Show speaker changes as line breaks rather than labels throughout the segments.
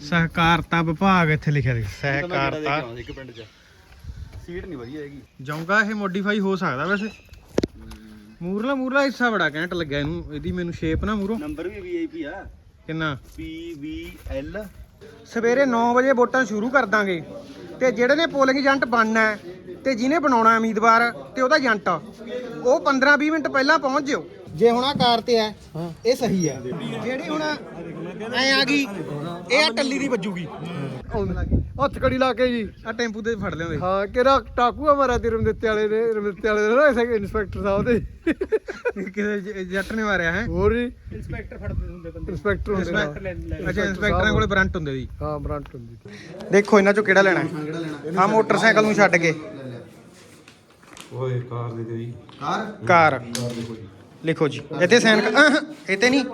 ਸਹਿਕਾਰਤਾ ਵਿਭਾਗ ਇੱਥੇ ਲਿਖਿਆ ਸੀ। ਸਹਿਕਾਰਤਾ।
ਇੱਕ ਪਿੰਡ 'ਚ। ਸੀਟ ਨਹੀਂ ਵਧੀਆ ਹੈਗੀ।
ਜਾਊਂਗਾ ਇਹ ਮੋਡੀਫਾਈ ਹੋ ਸਕਦਾ ਵੈਸੇ। ਮੂਰਲਾ ਮੂਰਲਾ ਹਿੱਸਾ ਬੜਾ ਘੈਂਟ ਲੱਗਿਆ ਇਹਨੂੰ। ਇਹਦੀ ਮੈਨੂੰ ਸ਼ੇਪ ਨਾ ਮੂਰੋ।
ਨੰਬਰ ਵੀ ਵੀਆਈਪੀ ਆ।
ਕਿੰਨਾ?
PVL
ਸਵੇਰੇ 9 ਵਜੇ ਵੋਟਾਂ ਸ਼ੁਰੂ ਕਰ ਦਾਂਗੇ। ਤੇ ਜਿਹੜੇ ਨੇ ਪੋਲਿੰਗ ਏਜੰਟ ਬਣਨਾ ਹੈ ਤੇ ਜਿਹਨੇ ਬਣਾਉਣਾ ਉਮੀਦਵਾਰ ਤੇ ਉਹਦਾ ਏਜੰਟ। ਉਹ 15-20 ਮਿੰਟ ਪਹਿਲਾਂ ਪਹੁੰਚ ਜਿਓ। ਜੇ ਹੁਣ ਆ ਕਾਰ ਤੇ ਹੈ। ਇਹ ਸਹੀ ਹੈ ਜਿਹੜੀ ਹੁਣ ਐ ਆ ਗਈ ਇਹ ਆ ਟੱਲੀ ਦੀ ਵੱਜੂਗੀ।
ਹੱਥ ਕੜੀ ਲਾ ਕੇ ਜੀ।
ਆ ਟੈਂਪੂ ਤੇ ਫੜ ਲਿਆਉਂਦੇ।
ਹਾਂ ਕਿਹੜਾ ਟਾਕੂ ਆ ਮਾਰਿਆ ਤੇ ਰਮਦਿੱਤੇ ਵਾਲੇ ਨੇ ਰਮਦਿੱਤੇ ਵਾਲੇ ਨੇ ਨਾ ਐਸੇ ਇੰਸਪੈਕਟਰ ਸਾਹਿਬ ਦੇ।
ਕਿਸੇ ਜ- ਜੱਟ ਨੇ ਮਾਰਿਆ ਹੈ?
ਹੋਰ ਜੀ?
ਇੰਸਪੈਕਟਰ ਫੜਦੇ ਹੁੰਦੇ
ਇੰਸਪੈਕਟਰ ਹੁੰਦੇ ਨਾਲ।
ਅੱਛਾ ਇੰਸਪੈਕਟਰਾਂ ਕੋਲੇ ਬਰੰਟ ਹੁੰਦੇ ਦੀ
ਹਾਂ ਬ੍ਰਾਂਟ ਹੁੰਦੀ
ਦੇਖੋ ਇਹਨਾਂ ਚੋਂ ਕਿਹੜਾ ਲੈਣਾ ਹੈ? ਆ ਮੋਟਰਸਾਈਕਲ ਨੂੰ ਛੱਡ ਕੇ।
ਓਏ ਕਾਰ ਦੇ ਦੇ
ਕਾਰ ਲਿਖੋ ਜੀ। ਇੱਥੇ ਸਾਈਨ ਇੱਥੇ ਨਹੀਂ।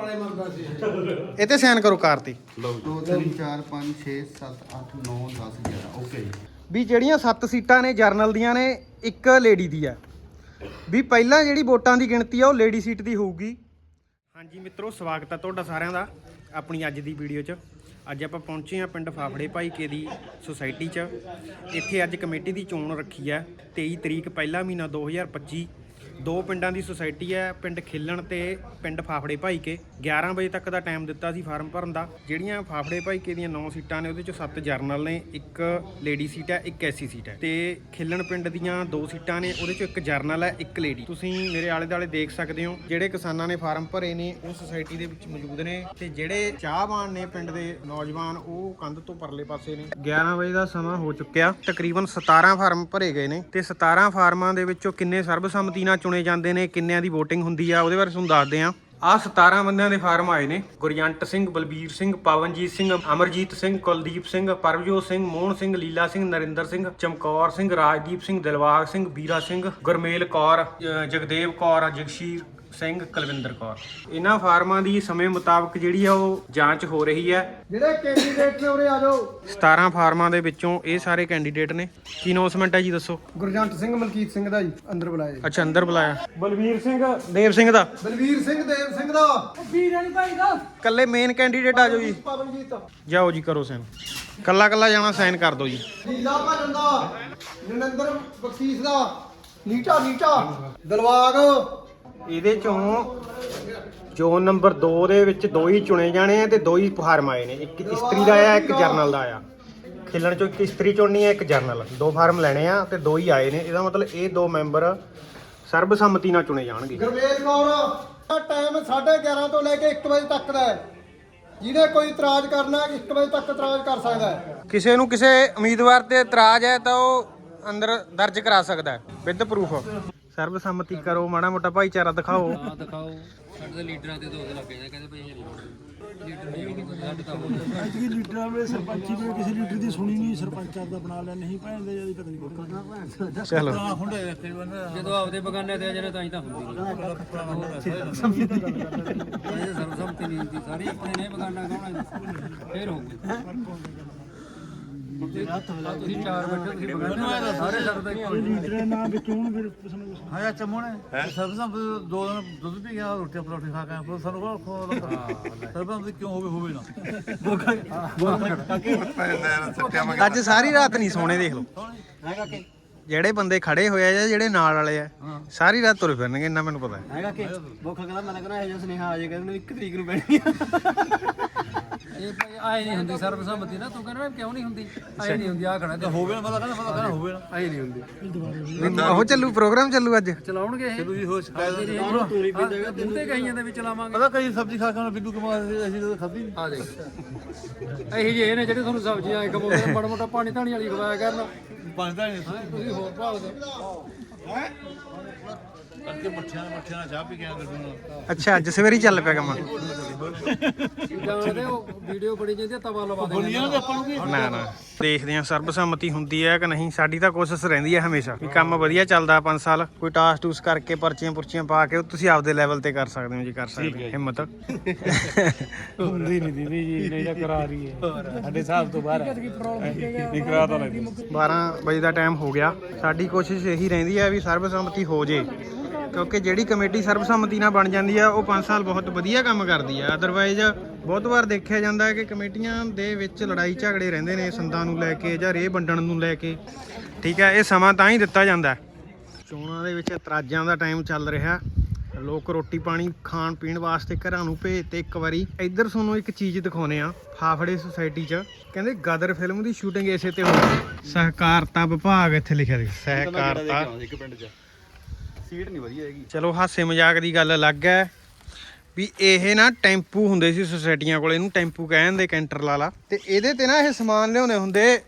ਇੱਥੇ ਸਾਈਨ ਕਰੋ ਕਾਰ ਤੇ
2 3 4 5 6 7 8 9 10 11 ਓਕੇ।
ਵੀ ਜਿਹੜੀਆਂ 7 ਸੀਟਾਂ ਨੇ ਜਰਨਲ ਦੀਆਂ ਨੇ ਇੱਕ ਲੇਡੀ ਦੀ ਆ ਵੀ ਪਹਿਲਾਂ ਜਿਹੜੀ ਵੋਟਾਂ ਦੀ ਗਿਣਤੀ ਆ ਉਹ ਲੇਡੀ ਸੀਟ ਦੀ ਹੋਊਗੀ। ਹਾਂਜੀ ਮਿੱਤਰੋ ਸਵਾਗਤ ਹੈ ਤੁਹਾਡਾ ਸਾਰਿਆਂ ਦਾ ਆਪਣੀ ਅੱਜ ਦੀ ਵੀਡੀਓ 'ਚ। ਅੱਜ ਆਪਾਂ ਪਹੁੰਚੇ ਹਾਂ ਪਿੰਡ ਫਾਫੜੇ ਭਾਈ ਕੇ ਦੀ ਸੁਸਾਇਟੀ 'ਚ। ਇੱਥੇ ਅੱਜ ਕਮੇਟੀ ਦੀ ਚੋਣ ਰੱਖੀ ਹੈ 23 ਤਰੀਕ ਪਹਿਲਾ ਮਹੀਨਾ 2025 ਦੋ ਪਿੰਡਾਂ ਦੀ ਸੁਸਾਇਟੀ ਹੈ, ਪਿੰਡ ਖਿੱਲਣ ਤੇ ਪਿੰਡ ਫਾਫੜੇ ਭਾਈ ਕੇ 11 ਵਜੇ ਤੱਕ ਦਾ ਟਾਈਮ ਦਿੱਤਾ ਸੀ ਫਾਰਮ ਭਰਨ ਦਾ। ਜਿਹੜੀਆਂ ਫਾਫੜੇ ਭਾਈ ਕੇ ਦੀਆਂ 9 ਸੀਟਾਂ ਨੇ, ਉਹਦੇ ਚੋਂ 7 ਜਰਨਲ ਨੇ, ਇੱਕ ਲੇਡੀ ਸੀਟ ਹੈ, ਇੱਕ ਐਸੀ ਸੀਟ ਹੈ। ਤੇ ਖਿੱਲਣ ਪਿੰਡ ਦੀਆਂ ਦੋ ਸੀਟਾਂ ਨੇ, ਉਹਦੇ ਚੋਂ ਇੱਕ ਜਰਨਲ ਹੈ, ਇੱਕ ਲੇਡੀ ਤੁਸੀਂ ਮੇਰੇ ਆਲੇ ਦਾਲੇ ਦੇਖ ਸਕਦੇ ਹੋ, ਜਿਹੜੇ ਕਿਸਾਨਾਂ ਨੇ ਫਾਰਮ ਭਰੇ ਨੇ, ਉਹ ਸੁਸਾਇਟੀ ਦੇ ਵਿੱਚ ਮੌਜੂਦ ਨੇ। ਤੇ ਜਿਹੜੇ ਚਾਹਵਾਨ ਨੇ ਪਿੰਡ ਦੇ ਨੌਜਵਾਨ, ਉਹ ਕੰਧ ਤੋਂ ਪਰਲੇ ਪਾਸੇ ਨੇ। 11 ਵਜੇ ਦਾ ਸਮਾਂ ਹੋ ਚੁੱਕਿਆ। ਤਕਰੀਬਨ 17 ਫਾਰਮ ਭਰੇ ਗਏ ਨੇ। ਤੇ 17 ਫਾਰਮਾਂ ਦੇ ਵਿੱਚੋਂ ਕਿੰਨੇ ਸਰਬਸੰਮਤੀ ਨਾਲ ਚੁਣੇ ਜਾਂਦੇ ਨੇ, ਕਿੰਨਿਆਂ ਦੀ VOTING ਹੁੰਦੀ ਆ, ਉਹਦੇ ਬਾਰੇ ਤੁਹਾਨੂੰ ਦੱਸਦੇ ਆ ਆ 17 ਬੰਦਿਆਂ ਦੇ ਫਾਰਮ ਆਏ ਨੇ ਗੁਰਜੰਟ ਸਿੰਘ, ਬਲਬੀਰ ਸਿੰਘ, ਪਵਨਜੀਤ ਸਿੰਘ, ਅਮਰਜੀਤ ਸਿੰਘ, ਕੁਲਦੀਪ ਸਿੰਘ, ਪਰਮਜੋਤ ਸਿੰਘ, ਮੋਹਨ ਸਿੰਘ, ਲੀਲਾ ਸਿੰਘ, ਨਰਿੰਦਰ ਸਿੰਘ, ਚਮਕੌਰ ਸਿੰਘ, ਰਾਜਦੀਪ ਸਿੰਘ ਦਿਲਵਾਗ ਸਿੰਘ ਵੀਰਾ ਸਿੰਘ, ਗੁਰਮੇਲ ਕੌਰ ਜਗਦੇਵ ਕੌਰ, ਜਗਸ਼ੀਰ ਸਿੰਘ ਕੁਲਵਿੰਦਰ ਕੌਰ। ਇਹਨਾਂ ਫਾਰਮਾਂ ਦੀ ਸਮੇਂ ਮੁਤਾਬਕ ਜਿਹੜੀ ਆ ਉਹ ਜਾਂਚ ਹੋ ਰਹੀ ਹੈ
ਜਿਹੜੇ ਕੈਂਡੀਡੇਟ ਨੇ ਉਰੇ ਆ ਜਾਓ।
17 ਫਾਰਮਾਂ ਦੇ ਵਿੱਚੋਂ ਇਹ ਸਾਰੇ ਕੈਂਡੀਡੇਟ ਨੇ। ਕੀ ਅਨਾਉਂਸਮੈਂਟ ਹੈ ਜੀ ਦੱਸੋ?
ਗੁਰਜੰਟ ਸਿੰਘ ਮਲਕੀਤ ਸਿੰਘ ਦਾ ਜੀ ਅੰਦਰ ਬੁਲਾਇਆ ਜੀ।
ਅੱਛਾ ਅੰਦਰ ਬੁਲਾਇਆ। ਬਲਵੀਰ ਸਿੰਘ। ਦੇਵ ਸਿੰਘ ਦਾ?
ਬਲਵੀਰ ਸਿੰਘ ਦੇਵ ਸਿੰਘ ਦਾ।
ਕੱਲੇ ਮੇਨ ਕੈਂਡੀਡੇਟ ਆ ਜਾਓ ਜੀ।
ਪਵਨਜੀਤ
ਜਾਓ ਜੀ ਕਰੋ ਸਾਈਨ ਕੱਲਾ ਕੱਲਾ ਜਾਣਾ ਸਾਈਨ ਕਰ ਦਿਓ ਜੀ।
ਨੀਲਾ ਭਜਨ ਦਾ ਨਰਿੰਦਰ ਬਖਸ਼ੀਸ਼ ਦਾ। ਨੀਟਾ ਨੀਟਾ ਦਲਵਾਗ।
ਇਹਦੇ ਚੋਂ ਜ਼ੋਨ ਨੰਬਰ 2 ਦੇ ਵਿੱਚ ਦੋ ਹੀ ਚੁਣੇ ਜਾਣੇ ਆ ਤੇ ਦੋ ਹੀ ਫਾਰਮ ਆਏ ਨੇ। ਇੱਕ ਇਸਤਰੀ ਦਾ ਆਇਆ ਇੱਕ ਜਰਨਲ ਦਾ ਆਇਆ। ਖੇਲਣ ਚੋਂ ਇੱਕ ਇਸਤਰੀ ਚੁਣਨੀ ਹੈ ਇੱਕ ਜਰਨਲ। ਦੋ ਫਾਰਮ ਲੈਣੇ ਆ ਤੇ ਦੋ ਹੀ ਆਏ ਨੇ। ਇਹਦਾ ਮਤਲਬ ਇਹ ਦੋ ਮੈਂਬਰ ਸਰਬਸੰਮਤੀ ਨਾਲ ਚੁਣੇ ਜਾਣਗੇ।
ਗੁਰਮੇਲ ਕੌਰ ਦਾ ਟਾਈਮ 11:30 ਤੋਂ ਲੈ ਕੇ 1 ਵਜੇ ਤੱਕ ਦਾ ਹੈ। ਜਿਹਨੇ ਕੋਈ ਇਤਰਾਜ਼ ਕਰਨਾ 1 ਵਜੇ ਤੱਕ ਇਤਰਾਜ਼ ਕਰ ਸਕਦਾ ਹੈ।
ਕਿਸੇ ਨੂੰ ਕਿਸੇ ਉਮੀਦਵਾਰ ਤੇ ਇਤਰਾਜ਼ ਹੈ ਤਾਂ ਉਹ ਅੰਦਰ ਦਰਜ ਕਰਾ ਸਕਦਾ ਹੈ ਵਿਦ ਪ੍ਰੂਫ ਸਰਬਸੰਮਤੀ ਕਰੋ ਮਾੜਾ ਮੋਟਾ ਭਾਈਚਾਰਾ ਦਿਖਾਓ।
ਆ ਦਿਖਾਓ। ਸਾਡੇ ਦੇ ਲੀਡਰਾਂ ਤੇ ਦੋਸ਼ ਲੱਗੇ ਨੇ ਕਹਿੰਦੇ ਭਾਈ ਲੀਡਰ ਨਹੀਂ ਹੋਣੀ ਸਾਡੇ ਤਾਂ ਹੋਣੀ
ਐਤਕੀ ਲੀਡਰਾਂ ਵੇ ਸਰਪੰਚੀ ਨੇ ਕਿਸੇ ਲੀਡਰ ਦੀ ਸੁਣੀ ਨਹੀਂ ਸਰਪੰਚ ਆਪਦਾ ਬਣਾ ਲਿਆ ਨਹੀਂ ਭੈਣ ਦੇ ਜਦੀ ਪਤਾ ਨਹੀਂ ਕੋਈ ਕਰਨਾ ਭੈਣ
ਚਲੋ।
ਹੁੰਦਾ ਰੱਖੇ ਬੰਦਾ
ਜਦੋਂ ਆਪਦੇ ਬਗਾਨੇ ਤੇ ਆ ਜਾਣੇ ਤਾਂ ਹੀ ਤਾਂ ਹੁੰਦੀ ਨਹੀਂ ਸਰਬਸੰਮਤੀ ਨਹੀਂ ਹੁੰਦੀ ਸਾਰੀ ਆਪਣੇ ਨੇ ਬਗਾਨਾ ਕੌਣ ਫੇਰ ਹੋਊਗੀ ਤੁਸੀਂ ਚਾਰ ਬੈਠੇ ਤੁਸੀਂ ਬਗਾਨੇ ਸਾਰੇ ਸਰਬਸੰਮਤੀ
ਲੀਡਰ ਦੇ ਨਾਮ ਫਿਰ ਕਿਸੇ ਹਾਂ ਯਾ ਚਮੋਣੇ ਸਰਬਸੰਮ ਦੋ ਦਿਨ ਦੁੱਧ ਪੀ ਗਿਆ ਰੋਟੀ ਪਰੌਂਠੇ ਖਾ ਕੇ ਫਿਰ ਸਾਨੂੰ ਕੋਲ ਖੋ ਕਿਉਂ ਹੋਵੇ ਹੋਵੇ ਨਾ
ਅੱਜ ਸਾਰੀ ਰਾਤ ਨਹੀਂ ਸੋਣੇ ਦੇਖ ਲਓ। ਜਿਹੜੇ ਬੰਦੇ ਖੜੇ ਹੋਏ ਆ ਜਾਂ ਜਿਹੜੇ ਨਾਲ ਵਾਲੇ ਆ, ਸਾਰੀ ਰਾਤ ਤੁਰੇ ਫਿਰਨਗੇ, ਇੰਨਾ ਮੈਨੂੰ ਪਤਾ ਹੈ।
ਹੈਗਾ ਕਿ ਬੋਖਾ ਕਹਿੰਦਾ ਮੈਂ ਕਹਿੰਦਾ ਇਹ ਜਿਹਾ ਸੁਨੇਹਾ ਆ ਜਾਏਗਾ ਉਹਨੂੰ 1 ਤਰੀਕ ਨੂੰ ਪੈਣੀ
ਇਹ ਭਾਈ ਆਏ ਨਹੀਂ ਹੁੰਦੀ ਸਰਬਸੰਮਤੀ ਨਾ ਤੂੰ ਕਹਿੰਦਾ ਕਿਉਂ ਨਹੀਂ ਹੁੰਦੀ? ਆਏ ਨਹੀਂ ਹੁੰਦੀ ਆ ਖੜਾ ਤੇ
ਹੋਵੇ ਨਾ ਮਤਲਬ ਕਹਿੰਦਾ ਮਤਲਬ ਕਹਿੰਦਾ ਹੋਵੇ ਨਾ।
ਆਈ ਨਹੀਂ ਹੁੰਦੀ।
ਉਹ ਚੱਲੂ ਪ੍ਰੋਗਰਾਮ ਚੱਲੂ ਅੱਜ।
ਚਲਾਉਣਗੇ ਇਹ?
ਤੁਸੀਂ ਹੋ ਸ਼ਿਕਾਇਤ
ਤੂੰ ਨਹੀਂ ਪੀਂਦਾ ਦਿੰਦੇ ਕਹੀਆਂ ਦੇ ਵਿੱਚ ਚਲਾਵਾਂਗੇ।
ਪਤਾ ਕਈ ਸਬਜ਼ੀ ਖਾ ਕੇ ਬਿੱਲੂ ਕਮਾ ਅਸੀਂ ਤਾਂ ਖਾਧੀ ਨਹੀਂ।
ਆ ਦੇਖ। ਇਹੀ ਜਿਹੇ ਨੇ ਜਿਹੜੇ ਤੁਹਾਨੂੰ ਸਬਜ਼ੀਆਂ ਕਮਾਉਂਦੇ ਨੇ ਮਾੜਾ ਮੋਟਾ ਪਾਣੀ ਧਾਣੀ ਵਾਲੀ ਖਵਾਇਆ ਕਰਨ।
ਦਾ ਨਹੀਂ
ਤੁਸੀਂ ਹੋਰ ਭਾਲਦੇ
ਕਰਕੇ ਮੱਠਿਆਂ ਮੱਠਿਆਂ ਨਾਲ ਚਾਹ ਪੀ ਕੇ ਆਉਂਦੇ ਸੀ
ਅੱਛਾ ਅੱਜ ਸਵੇਰੇ ਹੀ ਚੱਲ ਪਿਆ ਕੰਮ।
ਜਾਣਦੇ ਉਹ ਵੀਡੀਓ ਬੜੀ ਜਾਂਦੀ ਆ, ਤਵਾ ਲਵਾ ਦੇ
ਬੋਲੀਆਂ ਤੇ ਆਪਾਂ ਨੂੰ ਕੀ?
ਨਾ ਨਾ। ਦੇਖਦੇ ਆ ਸਰਬਸੰਮਤੀ ਹੁੰਦੀ ਹੈ ਕਿ ਨਹੀਂ। ਸਾਡੀ ਤਾਂ ਕੋਸ਼ਿਸ਼ ਰਹਿੰਦੀ ਹੈ ਹਮੇਸ਼ਾ ਵੀ ਕੰਮ ਵਧੀਆ ਚੱਲਦਾ 5 ਸਾਲ। ਕੋਈ ਟਾਸ ਟੂਸ ਕਰਕੇ ਪਰਚੀਆਂ ਪੁਰਚੀਆਂ ਪਾ ਕੇ ਉਹ ਤੁਸੀਂ ਆਪਦੇ ਲੈਵਲ ਤੇ ਕਰ ਸਕਦੇ ਹੋ ਜੀ ਕਰ ਸਕਦੇ ਹੋ। ਹਿੰਮਤ।
ਹੁੰਦੀ ਨਹੀਂ ਦੀਦੀ ਜੀ ਨਹੀਂ ਤਾਂ ਕਰਾ ਰਹੀ ਹੈ। ਸਾਡੇ ਹਿਸਾਬ ਤੋਂ ਬਾਹਰ ਨਹੀਂ ਕਰਾ ਤਾਂ ਲੈਂਦੇ।
12 ਵਜੇ ਦਾ ਟਾਈਮ ਹੋ ਗਿਆ। ਸਾਡੀ ਕੋਸ਼ਿਸ਼ ਇਹੀ ਰਹਿੰਦੀ ਹੈ ਵੀ ਸਰਬਸੰਮਤੀ ਹੋ ਜੇ। ਕਿਉਂਕਿ ਜਿਹੜੀ ਕਮੇਟੀ ਸਰਬਸੰਮਤੀ ਨਾਲ ਬਣ ਜਾਂਦੀ ਆ ਉਹ 5 ਸਾਲ ਬਹੁਤ ਵਧੀਆ ਕੰਮ ਕਰਦੀ ਆ। ਅਦਰਵਾਈਜ਼ ਬਹੁਤ ਵਾਰ ਦੇਖਿਆ ਜਾਂਦਾ ਹੈ ਕਿ ਕਮੇਟੀਆਂ ਦੇ ਵਿੱਚ ਲੜਾਈ ਝਗੜੇ ਰਹਿੰਦੇ ਨੇ ਸੰਦਾਂ ਨੂੰ ਲੈ ਕੇ ਜਾਂ ਰੇਹ ਵੰਡਣ ਨੂੰ ਲੈ ਕੇ। ਠੀਕ ਹੈ ਇਹ ਸਮਾਂ ਤਾਂ ਹੀ ਦਿੱਤਾ ਜਾਂਦਾ। ਚੋਣਾਂ ਦੇ ਵਿੱਚ ਤਰਾਜਾਂ ਦਾ ਟਾਈਮ ਚੱਲ ਰਿਹਾ। ਲੋਕ ਰੋਟੀ ਪਾਣੀ ਖਾਣ ਪੀਣ ਵਾਸਤੇ ਘਰਾਂ ਨੂੰ ਭੇਜ ਤੇ ਇੱਕ ਵਾਰੀ ਇੱਧਰ ਤੁਹਾਨੂੰ ਇੱਕ ਚੀਜ਼ ਦਿਖਾਉਨੇ ਆ ਫਾਫੜੇ ਸੁਸਾਇਟੀ 'ਚ। ਕਹਿੰਦੇ ਗਦਰ ਫਿਲਮ ਦੀ ਸ਼ੂਟਿੰਗ ਇਸੇ ਤੇ ਹੋਈ ਸਹਿਕਾਰਤਾ ਵਿਭਾਗ ਇੱਥੇ ਲਿਖਿਆ ਸੀ। ਸਹਿਕਾਰਤਾ।
ਇੱਕ ਪਿੰਡ 'ਚ। ਸੀਟ ਨਹੀਂ ਵਧੀਆ ਹੈਗੀ।
ਚਲੋ ਹਾਸੇ ਮਜ਼ਾਕ ਦੀ ਗੱਲ ਅਲੱਗ ਹੈ। ਵੀ ਇਹ ਨਾ ਟੈਂਪੂ ਹੁੰਦੇ ਸੀ ਸੁਸਾਇਟੀਆਂ ਕੋਲ, ਇਹਨੂੰ ਟੈਂਪੂ ਕਹਿੰਦੇ ਕੈਂਟਰ ਲਾ ਤੇ ਇਹਦੇ ਤੇ ਨਾ ਇਹ ਸਮਾਨ ਲਿਆਉਂਦੇ ਹੁੰਦੇ,